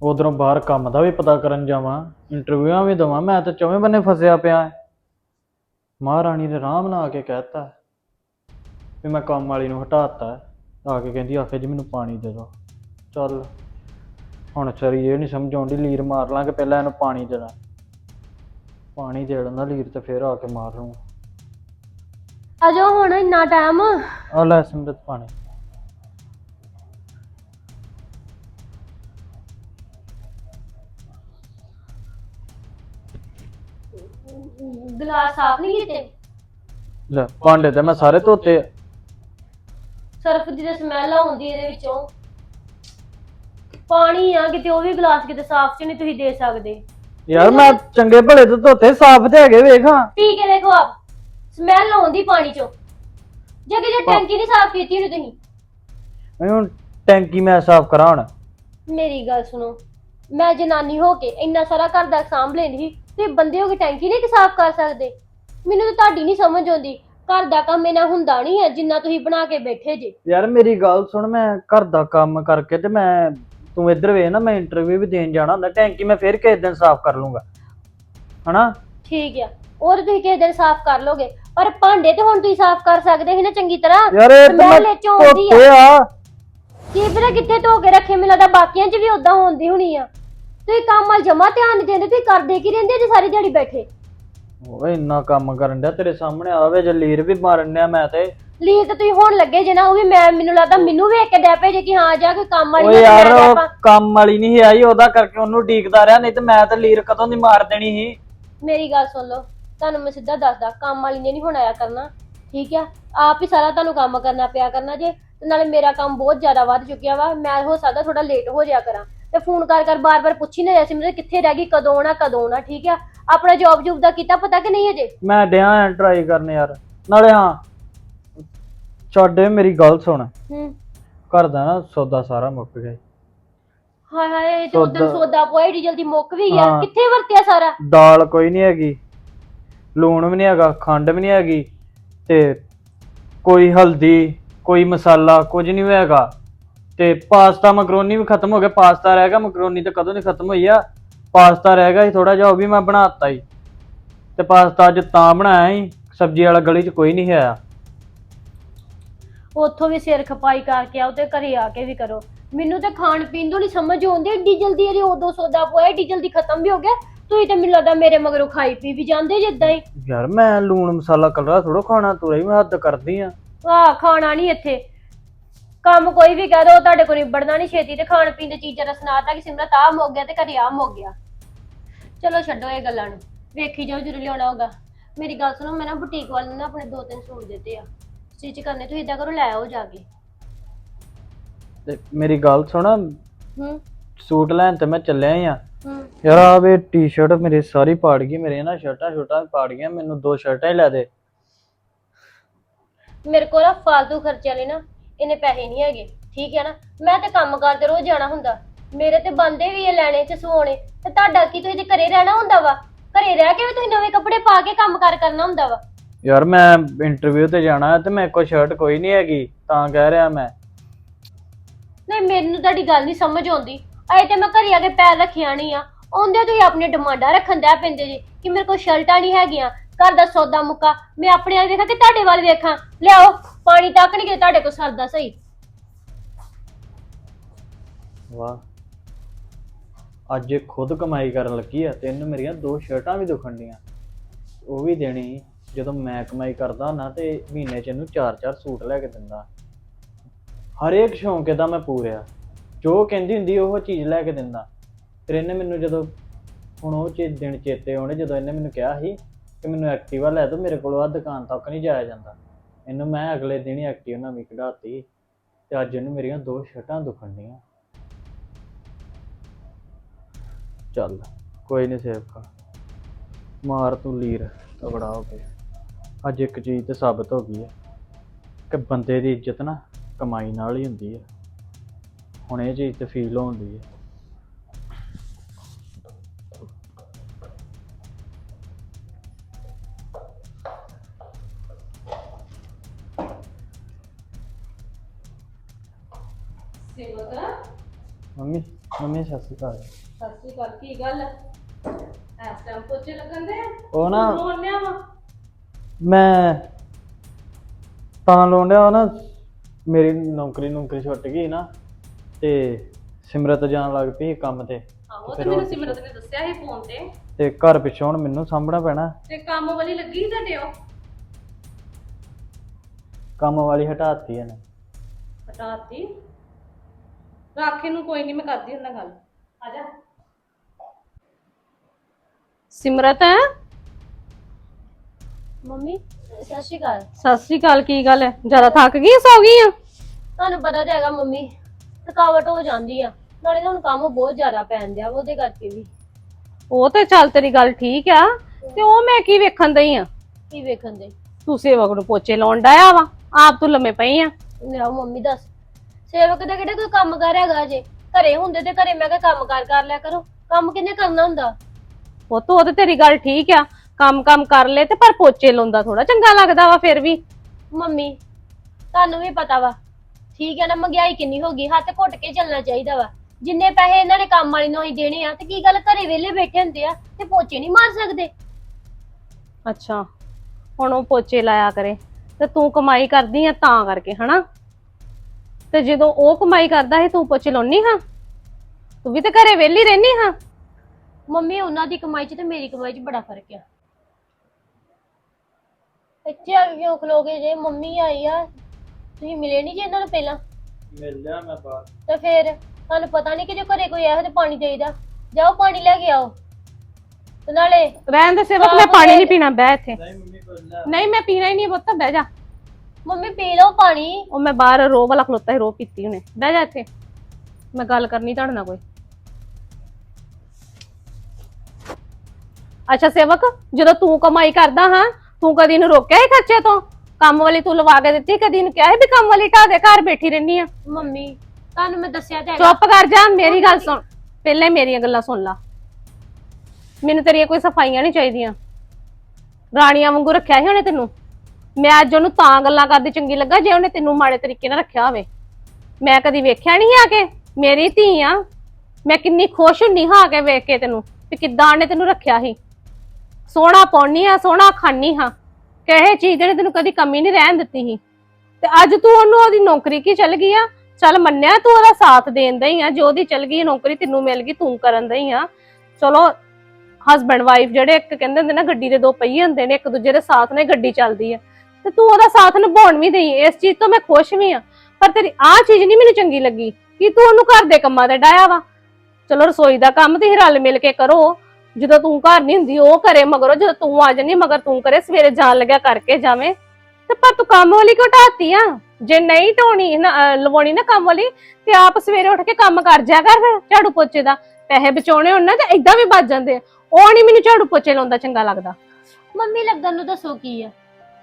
ਉਧਰੋਂ ਬਾਹਰ ਕੰਮ ਦਾ ਵੀ ਪਤਾ ਕਰਨ ਜਾਵਾਂ। ਇੰਟਰਵਿਊਆਂ ਵੀ ਦਵਾਂ। ਮੈਂ ਤਾਂ ਚੌਵੇਂ ਬੰਨੇ ਫਸਿਆ ਪਿਆ। ਮਹਾਰਾਣੀ ਨੇ ਰਾਹ ਬਣਾ ਕੇ ਕਹਿਤਾ ਵੀ ਮੈਂ ਕੰਮ ਵਾਲੀ ਨੂੰ ਹਟਾਤਾ ਆ ਕੇ ਕਹਿੰਦੀ ਆਖੇ ਜੀ ਮੈਨੂੰ ਪਾਣੀ ਦੇ ਦਿਓ। ਚੱਲ ਹੁਣ ਚਰੀ ਇਹ ਨਹੀਂ ਸਮਝ ਆਉਂਦੀ ਲੀਰ ਮਾਰ ਲਾਂਗੇ ਪਹਿਲਾਂ ਇਹਨੂੰ ਪਾਣੀ ਦੇਣਾ। ਪਾਣੀ ਦੇ ਦਿੰਦਾ ਲੀਰ ਤੇ ਫਿਰ ਆ ਕੇ ਮਾਰ ਲੂੰ ਆ ਜਾਓ ਹੁਣ ਇੰਨਾ ਟਾਈਮ ਆ ਲੈ ਸਿਮਰਤ ਪਾਣੀ। ਗਲਾਸ ਸਾਫ਼ ਨਹੀਂ ਕੀਤੇ? ਲੈ ਭਾਂਡੇ ਤੇ ਮੈਂ ਸਾਰੇ ਧੋਤੇ ਆ। ਸਰਫ ਦੀ ਤਾਂ ਸਮੈਲ ਆਉਂਦੀ ਇਹਦੇ ਵਿੱਚੋਂ। ਪਾਣੀ ਆ ਕਿਤੇ ਉਹ ਵੀ ਗਲਾਸ ਕਿਤੇ ਸਾਫ਼ ਚ ਨਹੀਂ ਤੁਸੀਂ ਦੇ ਸਕਦੇ। ਯਾਰ ਮੈਂ ਚੰਗੇ ਭਲੇ ਤੇ ਧੋਤੇ ਸਾਫ਼ ਤੇ ਹੈਗੇ ਵੇਖਾਂ ਪੀ ਕੇ ਦੇਖੋ ਆਪ। ਸਮੈਲ ਆਉਂਦੀ ਪਾਣੀ ਚੋਂ। ਜੇ ਕਿ ਜੇ ਟੈਂਕੀ ਨਹੀਂ ਸਾਫ਼ ਕੀਤੀ ਹੋਣੀ ਤੁਸੀਂ। ਮੈਂ ਹੁਣ ਟੈਂਕੀ ਮੈਂ ਸਾਫ਼ ਕਰਾਂ ਹੁਣ। ਮੇਰੀ ਗੱਲ ਸੁਣੋ। ਮੈਂ ਜਨਾਨੀ ਹੋ ਕੇ ਇੰਨਾ ਸਾਰਾ ਘਰ ਦਾ ਸਾਂਭ ਲੈਂਦੀ ਤੇ ਬੰਦੇ ਹੋ ਕੇ ਟੈਂਕੀ ਨਹੀਂ ਕਿ ਸਾਫ਼ ਕਰ ਸਕਦੇ। ਮੈਨੂੰ ਤਾਂ ਤੁਹਾਡੀ ਨਹੀਂ ਸਮਝ ਆਉਂਦੀ। ਘਰ ਦਾ ਕੰਮ ਇਹਨਾਂ ਹੁੰਦਾ ਨਹੀਂ ਹੈ ਜਿੰਨਾ ਤੁਸੀਂ ਬਣਾ ਕੇ ਬੈਠੇ ਜੇ। ਯਾਰ ਮੇਰੀ ਗੱਲ ਸੁਣ ਮੈਂ ਘਰ ਦਾ ਕੰਮ ਕਰਕੇ ਤੇ ਮੈਂ ਤੂੰ ਇੱਧਰ ਵੇਖ ਨਾ ਮੈਂ ਇੰਟਰਵਿਊ ਵੀ ਦੇਣ ਜਾਣਾ ਹੁੰਦਾ ਟੈਂਕੀ ਮੈਂ ਫੇਰ ਕਿਸੇ ਦਿਨ ਸਾਫ਼ ਕਰ ਲੂੰਗਾ। ਹਨਾ? ਠੀਕ ਆ ਔਰ ਤੁਸੀਂ ਕਿਸੇ ਦਿਨ ਸਾਫ਼ ਕਰ ਲੋਗੇ ਪਰ ਭਾਂਡੇ ਤੇ ਹੁਣ ਤੁਸੀਂ ਸਾਫ਼ ਕਰ ਸਕਦੇ ਸੀ ਨਾ ਚੰਗੀ ਤਰ੍ਹਾਂ। ਯਾਰ ਇਹ ਤਾਂ ਮੈਂ ਆਉਂਦੀ ਆ। ਧੋਤੇ ਆ। ਕੀ ਪਤਾ ਕਿੱਥੇ ਧੋ ਕੇ ਰੱਖੇ ਮੈਨੂੰ ਲੱਗਦਾ ਬਾਕੀਆਂ 'ਚ ਵੀ ਉਦਾਂ ਹੁੰਦੀ ਹੋਣੀ ਆ। ਤੁਸੀਂ ਕੰਮ ਵੱਲ ਜਮਾ ਧਿਆਨ ਨਹੀਂ ਦਿੰਦੇ ਤੁਸੀਂ ਕਰਦੇ ਕੀ ਰਹਿੰਦੇ ਜੇ ਸਾਰੀ ਦਿਹਾੜੀ ਬੈਠੇ? ਓਏ ਇੰਨਾ ਕੰਮ ਕਰਨ ਡਿਆ ਤੇਰੇ ਸਾਹਮਣੇ ਆਵੇ ਜੇ ਲੀਰ ਵੀ ਮਾਰਨ ਡਿਆ ਮੈਂ ਤੇ। ਲੀਕ ਤੇ ਤੁਸੀਂ ਹੁਣ ਲੱਗੇ ਜੇ ਨਾ ਉਹ ਵੀ ਮੈਂ ਮੈਨੂੰ ਲੱਗਦਾ ਮੈਨੂੰ ਵੇਖ ਕੇ ਡੈ ਪਏ ਜੇ ਕਿ ਹਾਂ ਜਾ ਕੇ ਕੰਮ ਵਾਲੀ ਓਏ ਯਾਰ ਉਹ। ਕੰਮ ਵਾਲੀ ਨਹੀਂ ਸੀ ਆਈ ਉਹਦਾ ਕਰਕੇ ਉਹਨੂੰ ਡੀਕਦਾ ਰਿਹਾ ਨਹੀਂ ਤੇ ਮੈਂ ਤਾਂ ਲੀਰ ਕਦੋਂ ਦੀ ਮਾਰ ਦੇਣੀ ਸੀ। ਮੇਰੀ ਗੱਲ ਸੁਣ ਲਓ ਤੁਹਾਨੂੰ ਮੈਂ ਸਿੱਧਾ ਦੱਸਦਾ ਕੰਮ ਵਾਲੀ ਨੇ ਨਹੀਂ ਹੁਣ ਆਇਆ ਕਰਨਾ ਠੀਕ ਆ? ਆਪ ਹੀ ਸਾਰਾ ਤੁਹਾਨੂੰ ਕੰਮ ਕਰਨਾ ਪਿਆ ਕਰਨਾ ਜੇ ਤੇ ਨਾਲੇ ਮੇਰਾ ਕੰਮ ਬਹੁਤ ਜ਼ਿਆਦਾ ਵੱਧ ਚੁੱਕਿਆ ਵਾ ਮੈਂ ਹੋ ਸਕਦਾ ਥੋੜਾ ਲੇਟ ਹੋ ਜਾਇਆ ਕਰਾਂ। ਤੇ ਫੋਨ ਕਰ ਕਰ ਬਾਰ-ਬਾਰ ਪੁੱਛੀ ਨਾ ਜੈਸੇ ਮੇਰੇ ਕਿੱਥੇ ਰਹਿ ਗਈ ਕਦੋਂ ਆਉਣਾ ਕਦੋਂ ਆਉਣਾ ਠੀਕ ਆ? ਆਪਣਾ ਜੌਬ ਜੂਬ ਦਾ ਕੀਤਾ ਪਤਾ ਕਿ ਨਹੀਂ ਅਜੇ? ਮੈਂ ਡਿਆ ਆ ਟਰਾਈ ਕਰਨ ਯਾਰ। ਨਾਲੇ ਹਾਂ ਛੱਡ ਮੇਰੀ ਗੱਲ ਸੁਣ। ਹੂੰ। ਘਰ ਦਾ ਨਾ ਸੌਦਾ ਸਾਰਾ ਮੁੱਕ ਗਿਆ। ਈ। ਹਾਏ ਹਾਏ ਤੇ ਉਦੋਂ ਸੌਦਾ- ਸੋਦਾ ਪੋਇਆ ਏਡੀ ਜਲਦੀ ਮੁੱਕ ਵੀ ਗਿਆ। ਹਾਂ। ਕਿੱਥੇ ਵਰਤਿਆ ਸਾਰਾ? ਦਾਲ ਕੋਈ ਨਹੀਂ ਹੈਗੀ। ਲੂਣ ਵੀ ਨਹੀਂ ਹੈਗਾ ਖੰਡ ਵੀ ਨਹੀਂ ਹੈਗੀ। ਤੇ ਕੋਈ ਹਲਦੀ ਕੋਈ ਮਸਾਲਾ ਕੁਝ ਨਹੀਂ ਹੈਗਾ। ਤੇ ਪਾਸਤਾ ਮਕਰੋਨੀ ਵੀ ਖਤਮ ਹੋ ਗਿਆ। ਪਾਸਤਾ ਰਹਿ ਗਿਆ ਮਕਰੋਨੀ ਤਾਂ ਕਦੋਂ ਦੀ ਖਤਮ ਹੋਈ ਆ? ਪਾਸਤਾ ਰਹਿ ਗਿਆ ਸੀ ਥੋੜਾ ਜਿਹਾ ਉਹ ਵੀ ਮੈਂ ਬਣਾਤਾ ਹੀ ਤੇ ਪਾਸਤਾ ਅੱਜ ਤਾਂ ਬਣਾਇਆ ਸੀ ਸਬਜ਼ੀ ਵਾਲਾ ਗਲੀ 'ਚ ਕੋਈ ਨਹੀਂ ਆਇਆ। ਉੱਥੋਂ ਵੀ ਸਿਰ ਖਪਾਈ ਕਰਕੇ ਆਓ ਤੇ ਘਰੇ ਆ ਕੇ ਵੀ ਕਰੋ। ਮੈਨੂੰ ਤੇ ਖਾਣ ਪੀਣ ਤੋਂ ਨਹੀਂ ਸਮਝ ਆਉਂਦੀ ਏਡੀ ਜਲਦੀ ਇਹਦੇ ਉਦੋਂ ਸੋਦਾ ਪੋਇਆ ਏਡੀ ਜਲਦੀ ਖਤਮ ਵੀ ਹੋ ਗਿਆ। ਤੁਸੀਂ ਤੇ ਮੈਨੂੰ ਲੱਗਦਾ ਮੇਰੇ ਮਗਰੋਂ ਖਾਈ ਪੀ ਵੀ ਜਾਂਦੇ ਜਿੱਦਾਂ ਹੀ ਯਾਰ ਮੈਂ ਲੂਣ ਮਸਾਲਾ ਕਲਰਾ ਥੋੜਾ ਖਾਣਾ ਤੂੰ ਰਹੀ ਮੈਂ ਹੱਦ ਕਰਦੀ ਆ। ਆਹ ਖਾਣਾ ਨਹੀਂ ਇੱਥੇ। ਕੰਮ ਕੋਈ ਵੀ ਕਹਿ ਦੋ ਤੁਹਾਡੇ ਕੋਲ ਨਿਬੜਨਾ ਨਹੀਂ ਛੇਤੀ ਤੇ ਖਾਣ ਪੀਣ ਦੀ ਚੀਜ਼ਾਂ ਦਾ ਸੁਣਾਤਾ ਕਿ ਸਿਮਰਤ ਆ ਮੁੱਕ ਗਿਆ ਤੇ ਘਰੇ ਆ ਮੁੱਕ ਗਿਆ। ਚਲੋ ਛੱਡੋ ਇਹ ਗੱਲਾਂ ਨੂੰ ਵੇਖੀ ਜਾਓ ਜਦੋਂ ਲਿਆਉਣਾ ਹੋਗਾ ਮੇਰੀ ਗੱਲ ਸੁਣੋ ਮੈਂ ਨਾ ਬੁਟੀਕ ਵਾਲੇ ਨੂੰ ਨਾ ਆਪਣੇ ਦੋ ਤਿੰਨ ਸੂਟ ਦਿੱਤੇ ਆ। ਸਟਿਚ ਕਰਨੇ ਤੁਸੀਂ ਇਦਾਂ ਕਰੋ ਲੈ ਆਓ ਜਾ ਕੇ। ਤੇ ਮੇਰੀ ਗੱਲ ਸੁਣ ਹੂੰ। ਸੂਟ ਲੈਣ ਤੇ ਮੈਂ ਚੱਲਿਆ ਹੀ ਆ। ਹੂੰ। ਯਾਰ ਆ ਵੇ ਟੀ-ਸ਼ਰਟ ਮੇਰੀ ਸਾਰੀ ਪਾੜ ਗਈ ਮੇਰੇ ਨਾ ਸ਼ਰਟਾਂ ਵੀ ਪਾੜ ਗਈਆਂ ਮੈਨੂੰ ਦੋ ਸ਼ਰਟਾਂ ਹੀ ਲੈ ਦੇ। ਮੇਰੇ ਕੋਲ ਨਾ ਫालतू ਖਰਚਿਆਂ ਲਈ ਨਾ ਇੰਨੇ ਪੈਸੇ ਨਹੀਂ ਹੈਗੇ ਠੀਕ ਹੈ ਨਾ? ਮੈਂ ਤੇ ਕੰਮ ਕਰਦੇ ਰੋਜ਼ ਜਾਣਾ ਹੁੰਦਾ। ਮੇਰੇ ਤੇ ਬੰਦੇ ਵੀ ਇਹ ਲੈਣੇ ਤੇ ਸਵਾਉਣੇ ਤੇ ਤੁਹਾਡਾ ਕੀ ਤੁਸੀਂ ਤੇ ਘਰੇ ਰਹਿਣਾ ਹੁੰਦਾ ਵਾ? ਘਰੇ ਰਹਿ ਕੇ ਵੀ ਤੁਸੀਂ ਨਵੇਂ ਕੱਪੜੇ ਪਾ ਕੇ ਕੰਮ ਕਾਰ ਕਰਨਾ ਹੁੰਦਾ ਵਾ। ਯਾਰ ਮੈਂ ਇੰਟਰਵਿਊ ਤੇ ਜਾਣਾ ਤੇ ਮੇਰੇ ਕੋਲ ਸ਼ਰਟ ਕੋਈ ਨਹੀਂ ਹੈਗੀ ਤਾਂ ਕਹਿ ਰਿਹਾ ਮੈਂ। ਨਹੀਂ ਮੈਨੂੰ ਤੁਹਾਡੀ ਗੱਲ ਨਹੀਂ ਸਮਝ ਆਉਂਦੀ। ਅਜੇ ਤੇ ਮੈਂ ਘਰੇ ਆ ਕੇ ਪੈਰ ਰੱਖਿਆ ਨਹੀਂ ਆ। ਆਉਂਦੇ ਤੁਸੀਂ ਆਪਣੀਆਂ ਡਿਮਾਂਡਾਂ ਰੱਖਣ ਦਾ ਪੈਂਦੇ ਜੀ ਕਿ ਮੇਰੇ ਕੋਲ ਸ਼ਰਟਾਂ ਨਹੀਂ ਹੈਗੀਆਂ ਘਰ ਦਾ ਸੌਦਾ ਮੁੱਕਾ, ਮੈਂ ਆਪਣੇ ਵੱਲ ਵੇਖਾਂ ਕਿ ਤੁਹਾਡੇ ਵੱਲ ਵੇਖਾਂ। ਲਿਆਓ, ਪਾਣੀ ਤੱਕ ਨਹੀਂ ਕਿ ਤੁਹਾਡੇ ਕੋਲ ਸਰਦਾ ਸਹੀ। ਵਾਹ। ਅੱਜ ਇਹ ਖੁਦ ਕਮਾਈ ਕਰਨ ਲੱਗੀ ਆ ਤੇ ਮੇਰੀਆਂ ਦੋ ਸ਼ਰਟਾਂ ਵੀ ਦੁਖਣ ਡੀਆਂ। ਉਹ ਵੀ ਦੇਣੀ ਜਦੋਂ ਮੈਂ ਕਮਾਈ ਕਰਦਾ ਨਾ ਤੇ ਮਹੀਨੇ ਚ ਇਹਨੂੰ ਚਾਰ ਚਾਰ ਸੂਟ ਲੈ ਕੇ ਦਿੰਦਾ। ਹਰੇਕ ਸ਼ੌਂਕ ਇਹਦਾ ਮੈਂ ਪੂਰਿਆ। ਜੋ ਕਹਿੰਦੀ ਹੁੰਦੀ ਉਹ ਚੀਜ਼ ਲੈ ਕੇ ਦਿੰਦਾ। ਫਿਰ ਇਹਨੇ ਮੈਨੂੰ ਜਦੋਂ ਹੁਣ ਉਹ ਚੀਜ਼ ਦਿਨ ਚੇਤੇ ਆਉਣੇ, ਜਦੋਂ ਇਹਨੇ ਮੈਨੂੰ ਕਿਹਾ ਸੀ ਕਿ ਮੈਨੂੰ ਐਕਟਿਵਾ ਲੈ ਦੋ ਮੇਰੇ ਕੋਲ ਆ ਦੁਕਾਨ ਤੱਕ ਨਹੀਂ ਜਾਇਆ ਜਾਂਦਾ। ਇਹਨੂੰ ਮੈਂ ਅਗਲੇ ਦਿਨ ਹੀ ਐਕਟਿਵਾ ਨਵੀਂ ਕਢਾਤੀ ਤੇ ਅੱਜ ਇਹਨੂੰ ਮੇਰੀਆਂ ਦੋ ਸ਼ਰਟਾਂ ਦੁਖਣ ਡੀਆਂ ਚੱਲ, ਕੋਈ ਨਹੀਂ ਸੇਵਕਾ। ਮਾਰ ਤੂੰ ਲੀਰ, ਤਗੜਾ ਹੋ ਕੇ। ਅੱਜ ਇੱਕ ਚੀਜ਼ ਤੇ ਸਾਬਤ ਹੋ ਗਈ ਹੈ ਕਿ ਬੰਦੇ ਦੀ ਇੱਜ਼ਤ ਨਾ ਕਮਾਈ ਨਾਲ ਹੀ ਹੁੰਦੀ ਹੈ। ਹੁਣ ਇਹ ਚੀਜ਼ ਤੇ ਫੀਲ ਹੁੰਦੀ ਹੈ। ਸ਼੍ਰੀ ਅਕਾਲ ਸਤਿ ਸ਼੍ਰੀ ਅਕਾਲ ਕੀ ਗੱਲ ਐਸ ਟਾਈਮ ਪੋਚੇ ਲੱਗਣ ਦੇ ਉਹ ਨਾ ਰੋਣਿਆ ਵਾ? ਮੈਂ ਤਾਂ ਲੋਂਡਿਆ ਨਾ ਮੇਰੀ ਨੌਕਰੀ ਨੌਕਰੀ ਛੁੱਟ ਗਈ ਨਾ ਤੇ ਸਿਮਰਤ ਜਾਣ ਲੱਗ ਪਈ ਕੰਮ ਤੇ। ਆਹੋ ਤੇ ਮੈਨੂੰ ਸਿਮਰਤ ਨੇ ਦੱਸਿਆ ਸੀ ਫੋਨ ਤੇ। ਤੇ ਘਰ ਪਿੱਛੋਂ ਹੁਣ ਮੈਨੂੰ ਸਾਂਭਣਾ ਪੈਣਾ। ਤੇ ਕੰਮ ਵਾਲੀ ਲੱਗੀ ਤੁਹਾਡੇ ਉਹ? ਕੰਮ ਵਾਲੀ ਹਟਾਤੀ ਇਹਨੇ। ਹਟਾਤੀ? ਰਾਖੇ ਨੂੰ ਕੋਈ ਨਹੀਂ ਮੈਂ ਕਰਦੀ ਉਹਨਾਂ ਗੱਲ। ਆ ਜਾ। ਸਿਮਰਤ? ਮੰਮੀ ਸਤਿ ਸ਼੍ਰੀ ਅਕਾਲ। ਸਤਿ ਸ਼੍ਰੀ ਅਕਾਲ ਕੀ ਗੱਲ ਹੈ? ਜ਼ਿਆਦਾ ਥੱਕ ਗਈ ਸੌ ਗਈ ਆ? ਤੁਹਾਨੂੰ ਪਤਾ ਤਾਂ ਹੈਗਾ ਮੰਮੀ ਥਕਾਵਟ ਹੋ ਜਾਂਦੀ ਆ। ਨਾਲੇ ਤਾਂ ਹੁਣ ਕੰਮ ਬਹੁਤ ਜ਼ਿਆਦਾ ਪੈਣ ਦਿਆ ਵਾ, ਉਹਦੇ ਕਰਕੇ ਵੀ। ਉਹ ਤੇ ਚੱਲ ਤੇਰੀ ਗੱਲ ਠੀਕ ਆ ਤੇ ਉਹ ਮੈਂ ਕੀ ਵੇਖਣ ਦਈ ਆ? ਕੀ ਵੇਖਣ ਦੇ ਤੂੰ ਸੇਵਕ ਨੂੰ ਪੋਚੇ ਲਾਉਣ ਡਾਇਆ ਵਾ ਆਪ ਤੂੰ ਲੰਮੇ ਪਈ ਆ। ਲਿਆਓ ਮੰਮੀ ਦੱਸ। ਸੇਵਕ ਦਾ ਕਿਹੜਾ ਕੋਈ ਕੰਮ ਕਰ ਹੈਗਾ ਜੇ? ਘਰੇ ਹੁੰਦੇ ਤੇ ਘਰੇ ਮੈਂ ਕਿਹਾ ਕੰਮ ਕਾਰ ਕਰ ਲਿਆ ਕਰੋ। ਕੰਮ ਕਿੰਨੇ ਕਰਨਾ ਹੁੰਦਾ? ਉਹ ਤੋਂ ਉਹ ਤੇ ਤੇਰੀ ਗੱਲ ਠੀਕ ਆ। ਕੰਮ ਕੰਮ ਕਰ ਲੈ ਤੇ ਪਰ ਪੋਚੇ ਲਾਉਂਦਾ ਥੋੜਾ ਚੰਗਾ ਲੱਗਦਾ ਵਾ ਫਿਰ ਵੀ। ਮੰਮੀ ਤੁਹਾਨੂੰ ਵੀ ਪਤਾ ਵਾ ਠੀਕ ਹੈ ਨਾ ਮਹਿੰਗਾਈ ਕਿੰਨੀ ਹੋ ਗਈ ਹੱਥ ਘੁੱਟ ਕੇ ਚੱਲਣਾ ਚਾਹੀਦਾ ਵਾ। ਜਿੰਨੇ ਪੈਸੇ ਇਹਨਾਂ ਨੇ ਕੰਮ ਵਾਲੀ ਨੂੰ ਹੀ ਦੇਣੇ ਆ ਤੇ ਕੀ ਗੱਲ ਘਰੇ ਵਿਹਲੇ ਬੈਠੇ ਹੁੰਦੇ ਆ ਤੇ ਪੋਚੇ ਨਹੀਂ ਮਾਰ ਸਕਦੇ? ਅੱਛਾ ਹੁਣ ਉਹ ਪੋਚੇ ਲਾਇਆ ਕਰੇ ਤੇ ਤੂੰ ਕਮਾਈ ਕਰਦੀ ਆ ਤਾਂ ਕਰਕੇ ਹਨਾ? ਤੇ ਜਦੋਂ ਉਹ ਕਮਾਈ ਕਰਦਾ ਹੈ ਤੂੰ ਪੋਚੇ ਲਾਉਣੀ ਹਾਂ? ਤੂੰ ਵੀ ਤੇ ਘਰੇ ਵਿਹਲੀ ਰਹਿਨੀ ਹਾਂ? ਮੰਮੀ ਉਹਨਾਂ ਦੀ ਕਮਾਈ 'ਚ ਤੇ ਮੇਰੀ ਕਮਾਈ 'ਚ ਬੜਾ ਫ਼ਰਕ ਆ। ਇੱਥੇ ਆ ਕੇ ਕਿਉਂ ਖਲੋਗੇ ਜੇ ਮੰਮੀ ਆਈ ਆ? ਤੁਸੀਂ ਮਿਲੇ ਨਹੀਂ ਜੇ ਇਹਨਾਂ ਨੂੰ ਪਹਿਲਾਂ? ਮਿਲ ਜਾ ਮੈਂ ਬਾਹਰ। ਤੇ ਫਿਰ ਤੁਹਾਨੂੰ ਪਤਾ ਨਹੀਂ ਕਿ ਜੋ ਘਰੇ ਕੋਈ ਆਇਆ ਤੇ ਪਾਣੀ ਦੇਈਦਾ ਜਾਓ ਪਾਣੀ ਲੈ ਕੇ ਆਓ। ਤੇ ਨਾਲੇ ਰਹਿਣ ਦੇ ਸੇਵਕ ਮੈਂ ਪਾਣੀ ਨਹੀਂ ਪੀਣਾ ਬਹਿ ਇੱਥੇ। ਨਹੀਂ ਮੰਮੀ ਕੋਲ ਲੈ ਨਹੀਂ ਮੈਂ ਪੀਣਾ ਹੀ ਨਹੀਂ ਪੁੱਤ ਬਹਿ ਜਾ। ਮੰਮੀ ਪੀ ਲਓ ਪਾਣੀ। ਉਹ ਮੈਂ ਬਾਹਰ ਰੋ ਵਾਲਾ ਖਲੋਤਾ ਸੀ ਰੋ ਪੀਤੀ ਉਹਨੇ। ਬਹਿ ਜਾ ਇੱਥੇ। ਮੈਂ ਗੱਲ ਕਰਨੀ ਤੁਹਾਡੇ ਨਾਲ ਕੋਈ। ਅੱਛਾ ਸੇਵਕ ਜਦੋਂ ਤੂੰ ਕਮਾਈ ਕਰਦਾ ਹਾਂ ਤੂੰ ਕਦੀ ਇਹਨੂੰ ਰੋਕਿਆ ਹੀ ਖਰਚੇ ਤੋਂ? ਕੰਮ ਵਾਲੀ ਤੂੰ ਲਵਾ ਕੇ ਦਿੱਤੀ ਕਦੀ ਇਹਨੂੰ ਕਿਹਾ ਸੀ ਵੀ ਕੰਮ ਵਾਲੀ ਢਾ ਦੇ ਘਰ ਬੈਠੀ ਰਹਿਨੀ ਆ? ਮੰਮੀ ਤੁਹਾਨੂੰ ਮੈਂ ਦੱਸਿਆ ਤੇ ਹੈਗਾ। ਚੁੱਪ ਕਰ ਜਾ ਮੇਰੀ ਗੱਲ ਸੁਣ। ਪਹਿਲੇ ਮੇਰੀਆਂ ਗੱਲਾਂ ਸੁਣ ਲਾ। ਮੈਨੂੰ ਤੇਰੀਆਂ ਕੋਈ ਸਫਾਈਆਂ ਨਹੀਂ ਚਾਹੀਦੀਆਂ। ਰਾਣੀਆਂ ਵਾਂਗੂ ਰੱਖਿਆ ਸੀ ਉਹਨੇ ਤੈਨੂੰ? ਮੈਂ ਅੱਜ ਉਹਨੂੰ ਤਾਂ ਗੱਲਾਂ ਕਰਦੀ ਚੰਗੀ ਲੱਗਾ ਜੇ ਉਹਨੇ ਤੈਨੂੰ ਮਾੜੇ ਤਰੀਕੇ ਨਾਲ ਰੱਖਿਆ ਹੋਵੇ। ਮੈਂ ਕਦੀ ਵੇਖਿਆ ਨਹੀਂ ਆ ਕੇ? ਮੇਰੀ ਧੀ ਆ। ਮੈਂ ਕਿੰਨੀ ਖੁਸ਼ ਹੁੰਨੀ ਹਾਂ ਆ ਕੇ ਵੇਖ ਕੇ ਤੈਨੂੰ ਵੀ ਕਿੱਦਾਂ ਉਹਨੇ ਤੈਨੂੰ ਰੱਖਿਆ ਸੀ। ਸੋਹਣਾ ਪਾਉਣੀ ਆ, ਸੋਹਣਾ ਖਾਣੀ ਹਾਂ। ਕਹੇ ਚੀਜ਼ ਨੇ ਤੈਨੂੰ ਕਦੀ ਕਮੀ ਨਹੀਂ ਰਹਿਣ ਦਿੱਤੀ ਸੀ। ਤੇ ਅੱਜ ਤੂੰ ਉਹਨੂੰ ਉਹਦੀ ਨੌਕਰੀ ਕੀ ਚੱਲ ਗਈ ਆ? ਚੱਲ ਮੰਨਿਆ ਤੂੰ ਉਹਦਾ ਸਾਥ ਦੇਣ ਦਈ ਆ, ਜੋ ਉਹਦੀ ਚੱਲ ਗਈ ਨੌਕਰੀ ਤੈਨੂੰ ਮਿਲ ਗਈ, ਤੂੰ ਕਰਨ ਦਈ ਆ। ਚਲੋ ਹਸਬੰਡ ਵਾਈਫ ਜਿਹੜੇ ਇੱਕ ਕਹਿੰਦੇ ਹੁੰਦੇ ਨਾ, ਗੱਡੀ ਦੇ ਦੋ ਪਹੀਏ ਹੁੰਦੇ ਨੇ, ਇੱਕ ਦੂਜੇ ਦੇ ਸਾਥ ਨੇ ਗੱਡੀ ਚੱਲਦੀ ਆ। ਤੇ ਤੂੰ ਉਹਦਾ ਸਾਥ ਨਿਭਾਉਣ ਵੀ ਦੇਈ, ਇਸ ਚੀਜ਼ ਤੋਂ ਮੈਂ ਖੁਸ਼ ਵੀ ਆ। ਪਰ ਤੇਰੀ ਆਹ ਚੀਜ਼ ਨਹੀਂ ਮੈਨੂੰ ਚੰਗੀ ਲੱਗੀ, ਕਿ ਤੂੰ ਉਹਨੂੰ ਘਰ ਦੇ ਕੰਮਾਂ ਤੇ ਡਾਇਆ ਵਾ। ਚਲੋ ਰਸੋਈ ਦਾ ਕੰਮ ਤੇ ਰਲ ਮਿਲ ਕੇ ਕਰੋ, ਜਦੋਂ ਤੂੰ ਘਰ ਨਹੀਂ ਹੁੰਦੀ, ਉਹ ਕਰੇ, ਮਗਰੋਂ ਜਦੋਂ ਤੂੰ ਆ ਜਾਨੀ ਮਗਰ ਤੂੰ ਕਰੇ, ਸਵੇਰੇ ਜਾਣ ਲੱਗਿਆ ਕਰਕੇ ਜਾਵੇਂ। ਤੇ ਪਰ ਤੂੰ ਕੰਮ ਵਾਲੀ ਕਿਉਂ ਢਾਤੀ ਆ? ਜੇ ਨਹੀਂ ਢੋਣੀ ਲਵਾਉਣੀ ਨਾ ਕੰਮ ਵਾਲੀ, ਤੇ ਆਪ ਸਵੇਰੇ ਉੱਠ ਕੇ ਕੰਮ ਕਰ ਜਾ ਕਰ ਫਿਰ, ਝਾੜੂ ਪੋਚੇ ਦਾ। ਪੈਸੇ ਬਚਾਉਣੇ ਹੋਣ ਨਾ ਤੇ ਏਦਾਂ ਵੀ ਬਚ ਜਾਂਦੇ ਆ। ਉਹ ਨਹੀਂ ਮੈਨੂੰ ਝਾੜੂ ਪੋਚੇ ਲਾਉਂਦਾ ਚੰਗਾ ਲੱਗਦਾ। ਮੰਮੀ ਲੱਗਣ ਨੂੰ ਦੱਸੋ ਕੀ ਆ?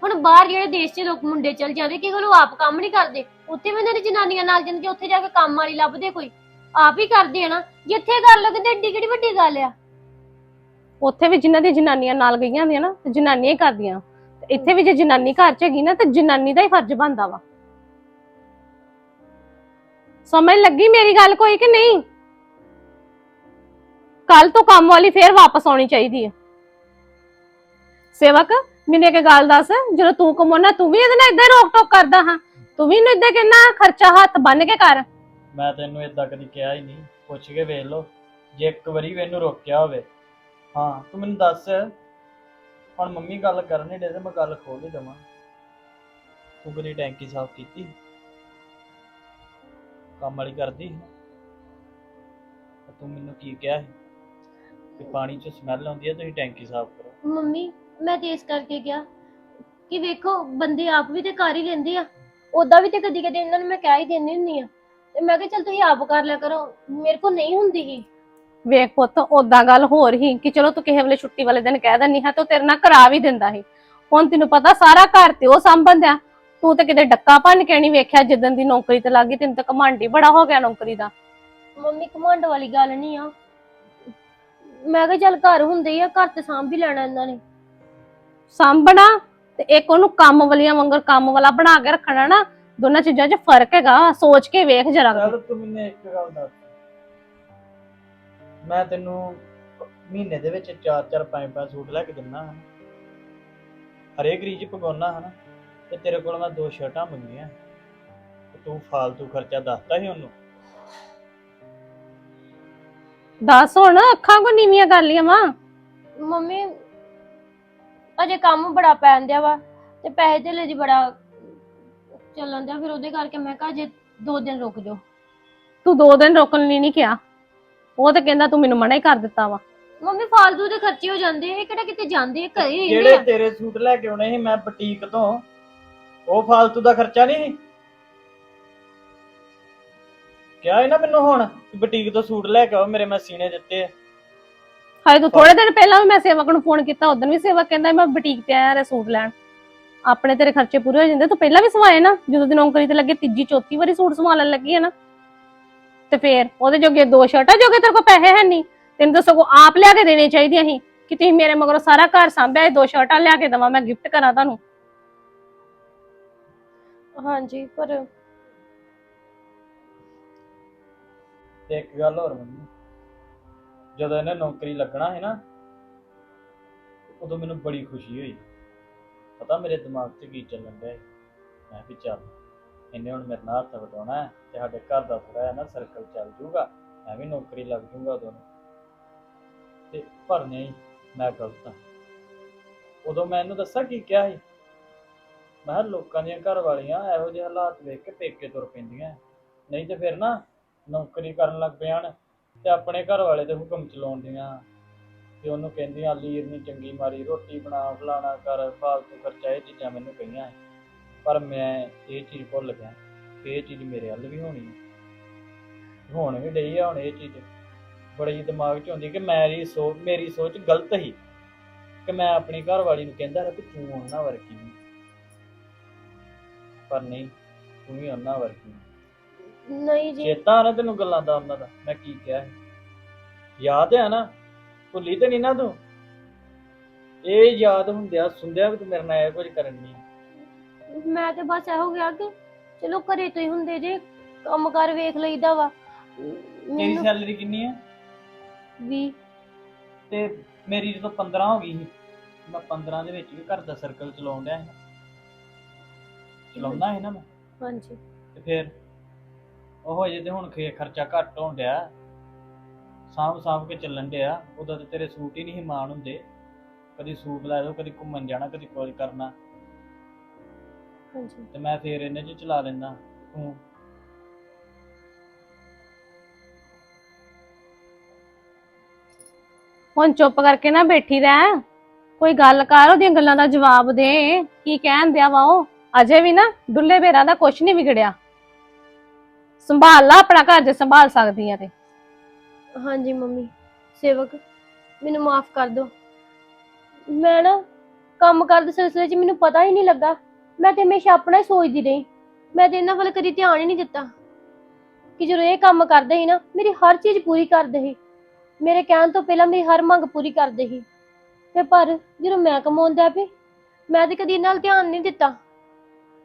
ਹੁਣ ਬਾਹਰ ਜਿਹੜੇ ਦੇਸ਼ 'ਚ ਲੋਕ ਮੁੰਡੇ ਚਲ ਜਾਂਦੇ ਕਿ ਉਹ ਆਪ ਕੰਮ ਨਹੀਂ ਕਰਦੇ। ਉੱਥੇ ਵੀ ਉਹਨਾਂ ਦੀ ਜਨਾਨੀਆਂ ਨਾਲ ਜਾਂਦੇ ਉੱਥੇ ਜਾ ਕੇ ਕੰਮ ਵਾਲੀ ਲੱਭਦੇ ਕੋਈ। ਆਪ ਹੀ ਕਰਦੇ ਆ ਨਾ। ਜਿੱਥੇ ਕਰ ਲੋ ਏਡੀ ਕਿਹੜੀ ਵੱਡੀ ਗੱਲ ਆ? ਉੱਥੇ ਵੀ ਜਿਨ੍ਹਾਂ ਦੀ ਜਨਾਨੀਆਂ ਨਾਲ ਗਈਆਂ ਹੁੰਦੀਆਂ ਨਾ, ਤੇ ਜਨਾਨੀਆਂ ਹੀ ਕਰਦੀਆਂ। ਤੇ ਇੱਥੇ ਵੀ ਜੇ ਜਨਾਨੀ ਘਰ ਚ ਹੈਗੀ ਨਾ, ਤੇ ਜਨਾਨੀ ਦਾ ਹੀ ਫਰਜ਼ ਬਣਦਾ ਵਾ। ਸਮਝ ਲੱਗੀ ਮੇਰੀ ਗੱਲ ਕੋਈ ਕਿ ਨਹੀਂ? ਕੱਲ ਤੋਂ ਕੰਮ ਵਾਲੀ ਫੇਰ ਵਾਪਸ ਆਉਣੀ ਚਾਹੀਦੀ ਹੈ ਸੇਵਕ ਮੈਨੂੰ ਇੱਕ ਗੱਲ ਦੱਸ ਜਦੋਂ ਤੂੰ ਕਮਾਉਣਾ ਤੂੰ ਵੀ ਇਹਦੇ ਨਾਲ ਇਦਾਂ ਰੋਕ ਟੋਕ ਕਰਦਾ ਹਾਂ। ਤੂੰ ਵੀ ਇਹਨੂੰ ਇਦਾਂ ਕਹਿਣਾ ਖਰਚਾ ਹੱਥ ਬੰਨ ਕੇ ਕਰ। ਮੈਂ ਤੈਨੂੰ ਇਦਾਂ ਕਦੀ ਕਿਹਾ ਹੀ ਨਹੀਂ। ਪੁੱਛ ਕੇ ਵੇਖ ਲਓ ਜੇ ਇੱਕ ਵਾਰੀ ਵੀ ਇਹਨੂੰ ਰੋਕਿਆ ਹੋਵੇ। ਹਾਂ ਤੂੰ ਮੈਨੂੰ ਦੱਸ ਹੁਣ ਮੰਮੀ ਗੱਲ ਕਰਨ ਦੇ ਤੇ ਮੈਂ ਗੱਲ ਖੋਲ ਹੀ ਦੇਵਾਂ। ਤੂੰ ਕਦੀ ਟੈਂਕੀ ਸਾਫ਼ ਕੀਤੀ? ਕੰਮ ਵਾਲੀ ਕਰਦੀ ਤੇ ਤੂੰ ਮੈਨੂੰ ਕੀ ਕਿਹਾ ਸੀ? ਕਿ ਪਾਣੀ 'ਚ ਸਮੈਲ ਆਉਂਦੀ ਹੈ ਤੁਸੀਂ ਟੈਂਕੀ ਸਾਫ਼ ਕਰੋ। ਮੰਮੀ ਮੈਂ ਤੇ ਇਸ ਕਰਕੇ ਕਿਹਾ ਕਿ ਵੇਖੋ ਬੰਦੇ ਆਪ ਵੀ ਤੇ ਕਰ ਹੀ ਲੈਂਦੇ ਆ। ਉਦਾਂ ਵੀ ਤੇ ਕਦੀ ਕਦੀ ਇਹਨਾਂ ਨੂੰ ਮੈਂ ਕਹਿ ਹੀ ਦਿੰਦੀ ਹੁੰਦੀ ਆ। ਤੇ ਮੈਂ ਕਿਹਾ ਚਲ ਤੁਸੀਂ ਆਪ ਕਰ ਲਿਆ ਕਰੋ ਮੇਰੇ ਕੋਲ ਨਹੀਂ ਹੁੰਦੀ ਹੀ ਵੇਖ ਪੁੱਤ ਓਦਾਂ ਗੱਲ ਹੋਰ ਹੀ ਕਿ ਚਲੋ ਤੂੰ ਕਿਸੇ ਵੇਲੇ ਛੁੱਟੀ ਵਾਲੇ ਦਿਨ ਕਹਿ ਦਿੰਨੀ ਹਾਂ ਤੇ ਉਹ ਤੇਰੇ ਨਾਲ ਕਰਾ ਵੀ ਦਿੰਦਾ ਸੀ। ਹੁਣ ਤੈਨੂੰ ਪਤਾ ਸਾਰਾ ਘਰ ਤੇ ਉਹ ਸੰਭਲਦਾ ਤੂੰ ਤੇ ਕਿਤੇ ਡੱਕਾ ਭੰਨ ਕੇ ਨਹੀਂ ਵੇਖਿਆ ਜਿੱਦਣ ਦੀ ਨੌਕਰੀ ਤੇ ਲੱਗੀ ਤੈਨੂੰ ਤਾਂ ਕਮਾਂਡੀ ਬੜਾ ਹੋ ਗਿਆ ਨੌਕਰੀ ਦਾ। ਮੰਮੀ ਘਮੰਡ ਵਾਲੀ ਗੱਲ ਨਹੀਂ ਆ। ਮੈਂ ਕਿਹਾ ਚੱਲ ਘਰ ਹੁੰਦੇ ਹੀ ਆ ਘਰ ਤੇ ਸਾਂਭ ਵੀ ਲੈਣਾ ਇਹਨਾਂ ਨੇ। ਸਾਂਭਣਾ ਤੇ ਇੱਕ ਉਹਨੂੰ ਕੰਮ ਵਾਲੀਆਂ ਵਾਂਗਰ ਕੰਮ ਵਾਲਾ ਬਣਾ ਕੇ ਰੱਖਣਾ ਨਾ ਦੋਨਾਂ ਚੀਜ਼ਾਂ 'ਚ ਫ਼ਰਕ ਹੈਗਾ ਸੋਚ ਕੇ ਵੇਖ ਜਰਾ। ਚੱਲ ਤੂੰ ਮੈਨੂੰ ਇੱਕ ਗੱਲ ਦੱਸ। ਮੈਂ ਤੈਨੂੰ ਮਹੀਨੇ ਦੇ ਵਿੱਚ 4-4 5-5 ਸੂਟ ਲੈ ਕੇ ਦਿੰਦਾ ਹਾਂ ਹਰੇਕ ਰੀਜ ਪਗਾਉਣਾ ਹਨ ਤੇ ਤੇਰੇ ਕੋਲ ਮੈਂ ਦੋ ਸ਼ਰਟਾਂ ਮੰਗੀਆਂ। ਤੇ ਤੂੰ ਫਾਲਤੂ ਖਰਚਾ ਦੱਸਤਾ ਸੀ ਉਹਨੂੰ। ਦੱਸ ਹੁਣ ਅੱਖਾਂ ਕੋ ਨੀਵੀਆਂ ਕਰ ਲੀਆਂ ਵਾ। ਮੰਮੀ ਅਜੇ ਕੰਮ ਬੜਾ ਪੈਣ ਦਿਆ ਵਾ ਤੇ ਪੈਸੇ ਧੇਲੇ ਦੀ ਬੜਾ ਚੱਲਣ ਦਿਆ ਫਿਰ ਉਹਦੇ ਕਰਕੇ ਮੈਂ ਕਿਹਾ ਜੇ ਦੋ ਦਿਨ ਰੁਕ ਜਾਓ। ਤੂੰ ਦੋ ਦਿਨ ਰੋਕਣ ਲਈ ਨਹੀਂ ਕਿਹਾ। ਉਹ ਤੇ ਕਹਿੰਦਾ ਤੂੰ ਮੈਨੂੰ ਮਨਾ ਹੀ ਕਰ ਦਿੱਤਾ ਵਾ। ਮੰਮੀ ਫਾਲਤੂ ਦੇ ਖਰਚੇ ਹੋ ਜਾਂਦੇ ਆ ਇਹ ਕਿਹੜਾ ਕਿਤੇ ਜਾਂਦੇ ਆ ਘਰੇ ਹੀ ਰਹਿੰਦੇ ਜਿਹੜੇ ਆ। ਤੇਰੇ ਸੂਟ ਲੈ ਕੇ ਆਉਣੇ ਸੀ ਮੈਂ ਬੁਟੀਕ ਤੋਂ ਉਹ ਫਾਲਤੂ ਦਾ ਖਰਚਾ ਨਹੀਂ ਸੀ? ਕਿਹਾ ਹੈ ਨਾ ਮੈਨੂੰ ਹੁਣ ਬੁਟੀਕ ਤੋਂ ਸੂਟ ਲੈ ਕੇ ਆਓ ਮੇਰੇ ਮੈਂ ਸੀਨੇ ਦਿੱਤੇ ਆ। ਹਾਏ, ਤੂੰ ਥੋੜੇ ਦਿਨ ਪਹਿਲਾਂ ਵੀ ਮੈਂ ਸੇਵਕ ਨੂੰ ਫੋਨ ਕੀਤਾ, ਉਦੋਂ ਵੀ ਸੇਵਕ ਕਹਿੰਦਾ, ਮੈਂ ਬੁਟੀਕ ਤੇ ਆਇਆ ਰੇ ਸੂਟ ਲੈਣ। ਆਪਣੇ ਤੇਰੇ ਖਰਚੇ ਪੂਰੇ ਹੋ ਜਾਂਦੇ, ਤੂੰ ਪਹਿਲਾਂ ਵੀ ਸਵਾਏ ਨਾ, ਜਦੋਂ ਦੀ ਨੌਕਰੀ ਤੇ ਲੱਗੇ, ਤੀਜੀ, ਚੌਥੀ ਵਾਰੀ ਸੂਟ ਸਵਾਉਣ ਲੱਗੀ ਹੈ ਨਾ। ਤੇ ਫੇਰ ਉਹਦੇ ਜੋਗੇ ਦੋ ਸ਼ਰਟਾਂ ਜੋਗੇ ਤੇਰੇ ਕੋਲ ਪੈਸੇ ਹੈ ਨਹੀਂ ਤੈਨੂੰ ਤਾਂ ਸਗੋਂ ਆਪ ਲਿਆ ਕੇ ਦੇਣੇ ਚਾਹੀਦੀਆਂ ਸੀ ਕਿ ਤੁਸੀਂ ਮੇਰੇ ਮਗਰੋਂ ਸਾਰਾ ਘਰ ਸੰਭਿਆ, ਇਹ ਦੋ ਸ਼ਰਟਾਂ ਲਿਆ ਕੇ ਦਵਾਂ, ਮੈਂ ਗਿਫਟ ਕਰਾਂ ਤੁਹਾਨੂੰ। ਹਾਂਜੀ, ਪਰ ਤੇ ਇੱਕ ਗੱਲ ਹੋਰ ਮੰਮੀ ਜਦੋਂ ਇਹਨੇ ਨੌਕਰੀ ਲੱਗਣਾ ਹੈ ਨਾ, ਉਦੋਂ ਮੈਨੂੰ ਬੜੀ ਖੁਸ਼ੀ ਹੋਈ। ਪਤਾ ਮੇਰੇ ਦਿਮਾਗ 'ਚ ਕੀ ਚੱਲਣ ਡਿਆ ਸੀ? ਮੈਂ ਵੀ ਚੱਲ, ਇਹਨੇ ਹੁਣ ਮੇਰੇ ਨਾਲ ਹੱਥ ਵਟਾਉਣਾ ਹੈ ਤੇ ਸਾਡੇ ਘਰ ਦਾ ਥੋੜਾ ਜਿਹਾ ਨਾ ਸਰਕਲ ਚੱਲ ਜੂਗਾ ਮੈਂ ਵੀ ਨੌਕਰੀ ਲੱਗ ਜੂਗਾ ਉਦੋਂ ਨੂੰ। ਤੇ ਪਰ ਨਹੀਂ, ਮੈਂ ਗਲਤ ਹਾਂ। ਉਦੋਂ ਮੈਂ ਇਹਨੂੰ ਦੱਸਾਂ ਕੀ ਕਿਹਾ ਸੀ? ਮੈਂ ਕਿਹਾ ਲੋਕਾਂ ਦੀਆਂ ਘਰ ਵਾਲੀਆਂ ਇਹੋ ਜਿਹੇ ਹਾਲਾਤ ਵੇਖ ਕੇ ਪੇਕੇ ਤੁਰ ਪੈਂਦੀਆਂ। ਨਹੀਂ ਤੇ ਫਿਰ ਨਾ ਨੌਕਰੀ ਕਰਨ ਲੱਗ ਪਿਆਣ ਤੇ ਆਪਣੇ ਘਰ ਵਾਲੇ ਦੇ ਹੁਕਮ ਚਲਾਉਂਦੀਆਂ ਤੇ ਉਹਨੂੰ ਕਹਿੰਦੀਆਂ ਲੀਰ ਨਹੀਂ ਚੰਗੀ ਮਾਰੀ ਰੋਟੀ ਬਣਾ, ਫਲਾਣਾ ਕਰ, ਫਾਲਤੂ ਖਰਚਾ, ਇਹ ਚੀਜ਼ਾਂ ਮੈਨੂੰ ਕਹੀਆਂ ਪਰ ਮੈਂ ਇਹ ਚੀਜ਼ ਭੁੱਲ ਗਿਆ ਇਹ ਚੀਜ਼ ਮੇਰੇ ਵੱਲ ਵੀ ਹੋਣੀ ਹੈ ਹੁਣ ਵੀ ਡਈ ਆ ਹੁਣ ਇਹ ਚੀਜ਼। ਬੜੀ ਦਿਮਾਗ 'ਚ ਹੁੰਦੀ ਕਿ ਮੇਰੀ ਸੋਚ ਮੇਰੀ ਸੋਚ ਗਲਤ ਸੀ। ਕਿ ਮੈਂ ਆਪਣੀ ਘਰ ਵਾਲੀ ਨੂੰ ਕਹਿੰਦਾ ਰਿਹਾ ਕਿ ਤੂੰ ਉਹਨਾਂ ਵਰਗੀ ਨਹੀਂ ਪਰ ਨਹੀਂ, ਤੂੰ ਵੀ ਉਹਨਾਂ ਵਰਗੀ ਨਹੀਂ। ਨਹੀਂ ਜੀ। ਚੇਤਾ ਨਾ ਤੈਨੂੰ ਗੱਲਾਂ ਦਾ ਉਹਨਾਂ ਦਾ ਮੈਂ ਕੀ ਕਿਹਾ ਸੀ? ਯਾਦ ਹੈ ਨਾ ਭੁੱਲੀ ਤੇ ਨਹੀਂ ਨਾ ਤੂੰ? ਇਹ ਯਾਦ ਹੁੰਦਿਆ ਸੁਣਦਿਆ ਵੀ ਤੂੰ ਮੇਰੇ ਨਾਲ ਇਹ ਕੁਝ ਕਰਨ ਨਹੀਂ ਮੈਂ ਤੇ ਬਸ ਇਹੋ ਗਿਆ ਕਿ ਚਲੋ ਘਰੇ ਤੋਂ ਹੀ ਹੁੰਦੇ ਜੇ ਕੰਮ ਕਰ ਵੇਖ ਲਈਦਾ ਵਾ। ਤੇਰੀ ਮੈਨੂੰ ਸੈਲਰੀ ਕਿੰਨੀ ਹੈ ਵੀ ਤੇ ਮੇਰੀ ਜਦੋਂ 15 ਹੋ ਗਈ ਸੀ ਮੈਂ 15 ਦੇ ਵਿੱਚ ਵੀ ਘਰ ਦਾ ਸਰਕਲ ਚਲਾਉਣ ਡਿਆ ਸੀ। ਚਲਾਉਣਾ ਹੈ ਨਾ ਮੈਂ? ਹਾਂਜੀ। ਤੇ ਫਿਰ ਉਹ ਅਜੇ ਤੇ ਹੁਣ ਖੇ ਖਰਚਾ ਘੱਟ ਹੋਣ ਡਿਆ। ਸਾਂਭ ਸਾਂਭ ਕੇ ਚੱਲਣ ਡਿਆ। ਉਦੋਂ ਤੇ ਤੇਰੇ ਸੂਟ ਹੀ ਨਹੀਂ ਮਾਣ ਹੁੰਦੇ। ਕਦੀ ਸੂਟ ਲੈ ਦੋ ਕਦੀ ਘੁੰਮਣ ਜਾਣਾ ਕਦੀ ਕੁਝ ਕਰਨਾ। ਹਾਂਜੀ। ਤੇ ਮੈਂ ਫੇਰ ਇਹਨੇ ਚ ਚਲਾ ਲੈਂਦਾ। ਤੂੰ ਹੁਣ ਚੁੱਪ ਕਰਕੇ ਨਾ ਬੈਠੀ ਰਹਿ। ਕੋਈ ਗੱਲ ਕਰ ਉਹਦੀਆਂ ਗੱਲਾਂ ਦਾ ਜਵਾਬ ਦੇ। ਕੀ ਕਹਿਣ ਦਿਆ ਵਾ ਉਹ? ਅਜੇ ਵੀ ਨਾ ਡੁੱਲੇ ਬੇਰਾਂ ਦਾ ਕੁਛ ਨਹੀਂ ਵਿਗੜਿਆ। ਸੰਭਾਲ ਲਾ, ਆਪਣਾ ਘਰ ਜੇ ਸੰਭਾਲ ਸਕਦੀ ਆ ਤੇ। ਹਾਂਜੀ ਮੰਮੀ, ਸੇਵਕ, ਮੈਨੂੰ ਮਾਫ ਕਰ ਦਿਓ। ਮੈਂ ਨਾ ਕੰਮ ਕਰਦੇ ਸਿਲਸਿਲੇ 'ਚ ਮੈਨੂੰ ਪਤਾ ਹੀ ਨਹੀਂ ਲੱਗਾ। ਮੈਂ ਤੇ ਹਮੇਸ਼ਾ ਆਪਣਾ ਹੀ ਸੋਚਦੀ ਰਹੀ। ਮੈਂ ਤੇ ਇਹਨਾਂ ਵੱਲ ਕਦੀ ਧਿਆਨ ਹੀ ਨਹੀਂ ਦਿੱਤਾ। ਕਿ ਜਦੋਂ ਇਹ ਕੰਮ ਕਰਦੇ ਸੀ ਨਾ, ਮੇਰੀ ਹਰ ਚੀਜ਼ ਪੂਰੀ ਕਰਦੇ ਸੀ। ਮੇਰੇ ਕਹਿਣ ਤੋਂ ਪਹਿਲਾਂ ਮੇਰੀ ਹਰ ਮੰਗ ਪੂਰੀ ਕਰਦੇ ਸੀ। ਤੇ ਪਰ ਜਦੋਂ ਮੈਂ ਕਮਾਉਂਦਾ ਪਈ ਮੈਂ ਤੇ ਕਦੀ ਇਹਨਾਂ ਵੱਲ ਧਿਆਨ ਨਹੀਂ ਦਿੱਤਾ।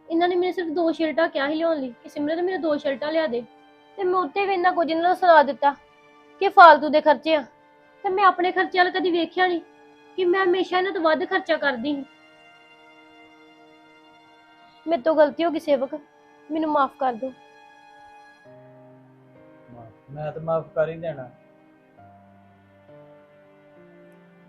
ਇਹਨਾਂ ਨੇ ਮੈਨੂੰ ਸਿਰਫ ਦੋ ਸ਼ਰਟਾਂ ਕਿਹਾ ਸੀ ਲਿਆਉਣ ਲਈ ਕਿ ਸਿਮਰਤ ਮੈਨੂੰ ਦੋ ਸ਼ਰਟਾਂ ਲਿਆ ਦੇ। ਤੇ ਮੈਂ ਉੱਤੇ ਵੀ ਇੰਨਾ ਕੁਝ ਇਹਨਾਂ ਨੂੰ ਸੁਣਾ ਦਿੱਤਾ ਕਿ ਫਾਲਤੂ ਦੇ ਖਰਚੇ ਆ। ਤੇ ਮੈਂ ਆਪਣੇ ਖਰਚੇ ਵੱਲ ਕਦੀ ਵੇਖਿਆ ਨਹੀਂ ਕਿ ਮੈਂ ਹਮੇਸ਼ਾ ਇਹਨਾਂ ਤੋਂ ਵੱਧ ਖਰਚਾ ਕਰਦੀ ਹਾਂ। ਮੇਰੇ ਤੋਂ ਗਲਤੀ ਹੋ ਗਈ ਸੇਵਕ। ਮੈਨੂੰ ਮਾਫ ਕਰ ਦਿਓ। ਮੈਂ ਤਾਂ ਮਾਫ ਕਰ ਹੀ ਦੇਣਾ।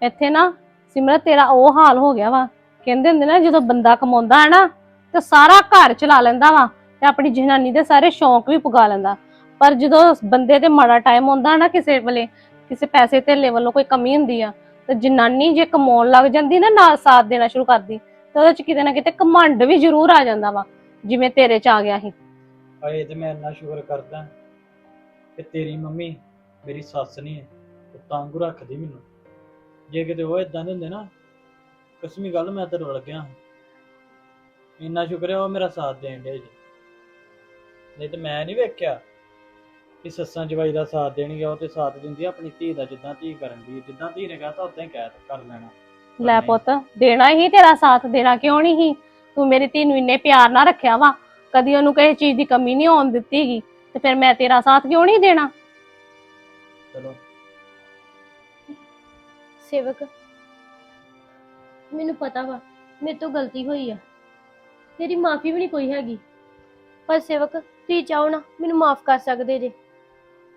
ਇੱਥੇ ਨਾ ਸਿਮਰਤ ਤੇਰਾ ਉਹ ਹਾਲ ਹੋ ਗਿਆ ਵਾ। ਕਹਿੰਦੇ ਹੁੰਦੇ ਨਾ ਜਦੋਂ ਬੰਦਾ ਕਮਾਉਂਦਾ ਹੈ ਨਾ ਤੇ ਸਾਰਾ ਘਰ ਚਲਾ ਲੈਂਦਾ ਵਾ ਤੇ ਆਪਣੀ ਜਨਾਨੀ ਦੇ ਸਾਰੇ ਸ਼ੌਂਕ ਵੀ ਪੁਗਾ ਲੈਂਦਾ। ਪਰ ਜਦੋਂ ਬੰਦੇ ਤੇ ਮਾੜਾ ਟਾਈਮ ਆਉਂਦਾ ਨਾ ਕਿਸੇ ਵੇਲੇ, ਕਿਸੇ ਪੈਸੇ ਧੇਲੇ ਵੱਲੋਂ ਕੋਈ ਕਮੀ ਹੁੰਦੀ ਆ, ਤੇ ਜਨਾਨੀ ਜੇ ਕਮਾਉਣ ਲੱਗ ਜਾਂਦੀ ਨਾ ਨਾਲ ਸਾਥ ਦੇਣਾ ਸ਼ੁਰੂ ਕਰਦੀ, ਤੇ ਉਹਦੇ ਚ ਕਿਤੇ ਨਾ ਕਿਤੇ ਘਮੰਡ ਵੀ ਜ਼ਰੂਰ ਆ ਜਾਂਦਾ ਵਾ, ਜਿਵੇਂ ਤੇਰੇ ਚ ਆ ਗਿਆ ਸੀ। ਅਏ ਤੇ ਮੈਂ ਇੰਨਾ ਸ਼ੁਕਰ ਕਰਦਾ ਕਿ ਤੇਰੀ ਮੰਮੀ ਮੇਰੀ ਸੱਸ ਨਹੀਂ ਹੈ, ਉਹ ਤੰਗ ਰੱਖਦੀ ਮੈਨੂੰ। ਜੇ ਕਿਤੇ ਉਹ ਇਦਾਂ ਦੇ ਹੁੰਦੇ ਨਾ, ਕਸਮੀ ਗੱਲ, ਮੈਂ ਤੇ ਰੁਲ ਗਿਆ। ਇੰਨਾ ਸ਼ੁਕਰ ਹੈ ਉਹ ਮੇਰਾ ਸਾਥ ਦੇਣ ਦੇ ਜੀ। ਨਹੀਂ ਤੇ ਮੈਂ ਨਹੀਂ ਵੇਖਿਆ ਕਿ ਸੱਸਾਂ ਜਵਾਈ ਦਾ ਸਾਥ ਦੇਣਗੇ ਉਹ ਤੇ ਸਾਥ ਦਿੰਦੀ ਆ ਆਪਣੀ ਧੀ ਦਾ ਜਿੱਦਾਂ ਧੀ ਕਰਨ ਦੀ ਜਿੱਦਾਂ ਧੀ ਨੇ ਕਹਤਾ ਉਦਾਂ ਹੀ ਕਹਿ ਕਰ ਲੈਣਾ। ਲੈ। ਪੁੱਤ ਦੇਣਾ ਹੀ ਤੇਰਾ ਸਾਥ ਦੇਣਾ ਕਿਉਂ ਨਹੀਂ ਸੀ? ਤੂੰ ਮੇਰੀ ਧੀ ਨੂੰ ਇੰਨੇ ਪਿਆਰ ਨਾਲ ਰੱਖਿਆ ਵਾ ਕਦੀ ਉਹਨੂੰ ਕਿਸੇ ਚੀਜ਼ ਦੀ ਕਮੀ ਨਹੀਂ ਆਉਣ ਦਿੱਤੀਗੀ ਤੇ ਫਿਰ ਮੈਂ ਤੇਰਾ ਸਾਥ ਕਿਉਂ ਨਹੀਂ ਦੇਣਾ? ਚਲੋ। ਸੇਵਕ ਮੈਨੂੰ ਪਤਾ ਵਾ ਮੇਰੇ ਤੋਂ ਗਲਤੀ ਹੋਈ ਆ। ਤੇਰੀ ਮਾਫੀ ਵੀ ਨਹੀਂ ਕੋਈ ਹੈਗੀ। ਪਰ ਸੇਵਕ, ਤੁਸੀਂ ਚਾਹੋ ਨਾ, ਮੈਨੂੰ ਮਾਫ ਕਰ ਸਕਦੇ ਜੇ।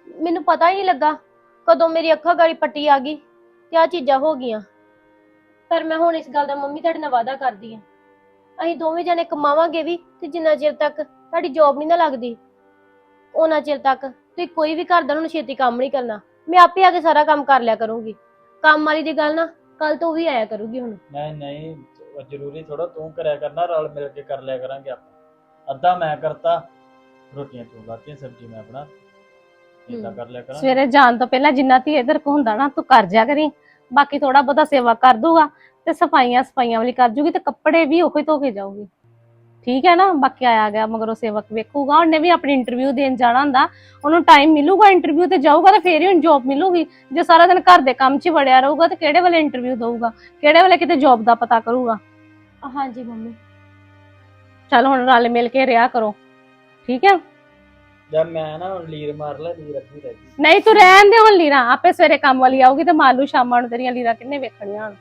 ਮੈਨੂੰ ਪਤਾ ਹੀ ਨਹੀਂ ਲੱਗਾ ਕਦੋਂ ਮੇਰੀ ਅੱਖਾਂ ਗਾੜੀ ਪੱਟੀ ਆ ਗਈ ਤੇ ਆ ਚੀਜ਼ਾਂ ਹੋ ਗਈਆਂ। ਪਰ ਮੈਂ ਹੁਣ ਇਸ ਗੱਲ ਦਾ ਮੰਮੀ ਤੁਹਾਡੇ ਨਾਲ ਵਾਅਦਾ ਕਰਦੀ ਆ ਅਸੀਂ ਦੋਵੇਂ ਜਣੇ ਕਮਾਵਾਂਗੇ ਵੀ ਤੇ ਜਿੰਨਾ ਚਿਰ ਤੱਕ ਤੁਹਾਡੀ ਜੌਬ ਨਹੀਂ ਨਾ ਲੱਗਦੀ ਉਹਨਾਂ ਚਿਰ ਤੱਕ ਤੁਸੀਂ ਕੋਈ ਵੀ ਘਰ ਦਾ ਹੁਣ ਛੇਤੀ ਕੰਮ ਨਹੀਂ ਕਰਨਾ। ਮੈਂ ਆਪੇ ਆ ਕੇ ਸਾਰਾ ਕੰਮ ਕਰ ਲਿਆ ਕਰੂੰਗੀ। ਕੰਮ ਵਾਲੀ ਦੀ ਗੱਲ ਨਾ ਕੱਲ ਤੋਂ ਵੀ ਆਇਆ ਕਰੂਗੀ ਹੁਣ। ਨਹੀਂ ਨਹੀਂ ਉਹ ਜ਼ਰੂਰੀ ਥੋੜਾ ਤੂੰ ਕਰਿਆ ਕਰਨਾ ਰਲ ਮਿਲ ਕੇ ਕਰ ਲਿਆ ਕਰਾਂਗੇ ਆਪਾਂ। ਅੱਧਾ ਮੈਂ ਕਰਤਾ ਰੋਟੀਆਂ ਤੂੰ ਲਾਤੀਆਂ ਸਬਜ਼ੀ ਮੈਂ ਬਣਾ ਇਦਾਂ। ਕਰ ਲਿਆ ਕਰਾਂਗੇ। ਸਵੇਰੇ ਜਾਣ ਤੋਂ ਪਹਿਲਾਂ ਜਿੰਨਾ ਧੀ ਇਧਰ ਕੋ ਹੁੰਦਾ ਨਾ ਤੂੰ ਕਰ ਜਾ ਕਰੀ। ਬਾਕੀ ਥੋੜਾ ਬਹੁਤਾ ਸੇਵਾ ਕਰ ਦੂਗਾ ਤੇ ਸਫਾਈਆਂ ਸਫਾਈਆਂ ਵਾਲੀ ਕਰ ਜੂਗੀ ਤੇ ਕੱਪੜੇ ਵੀ ਉਹੀ ਧੋ ਕੇ ਜਾਊਗੀ। ਠੀਕ ਹੈ ਨਾ? ਬਾਕੀ ਆਇਆ ਗਿਆ ਮਗਰੋਂ ਸੇਵਕ ਵੇਖੂਗਾ। ਉਹਨੇ ਵੀ ਆਪਣੀ ਇੰਟਰਵਿਊ ਦੇਣ ਜਾਣਾ ਹੁੰਦਾ। ਉਹਨੂੰ ਟਾਈਮ ਮਿਲੂਗਾ ਇੰਟਰਵਿਊ ਤੇ ਜਾਊਗਾ ਤਾਂ ਫੇਰ ਹੀ ਉਹਨੂੰ ਜੌਬ ਮਿਲੂਗੀ। ਜੇ ਸਾਰਾ ਦਿਨ ਘਰ ਦੇ ਕੰਮ 'ਚ ਹੀ ਵੜਿਆ ਰਹੂਗਾ ਤਾਂ ਕਿਹੜੇ ਵੇਲੇ ਇੰਟਰਵਿਊ ਦਊਗਾ? ਕਿਹੜੇ ਵੇਲੇ ਕਿਤੇ ਜੌਬ ਦਾ ਪਤਾ ਕਰੂਗਾ? ਹਾਂਜੀ ਮੰਮੀ। ਚੱਲ ਹੁਣ ਰਲ ਮਿਲ ਕੇ ਰਿਹਾ ਕਰੋ। ਠੀਕ ਹੈ ਜਦ ਮੈਂ ਨਾ ਹੁਣ ਲੀਰ ਮਾਰ ਲੈ ਲੀਰ ਅੱਧੀ ਰਹਿ ਗਈ। ਨਹੀਂ ਤੂੰ ਰਹਿਣ ਦੇ ਹੁਣ ਲੀਰਾ। ਆਪੇ ਸਵੇਰੇ ਕੰਮ ਵਾਲੀ ਆਊਗੀ ਤੇ ਮਾਲੂ ਸ਼ਾਮਾਂ ਨੂੰ ਤੇਰੀਆਂ ਲੀਰਾ ਕਿੰਨੇ ਵੇਖਣੀਆਂ ਹੁਣ।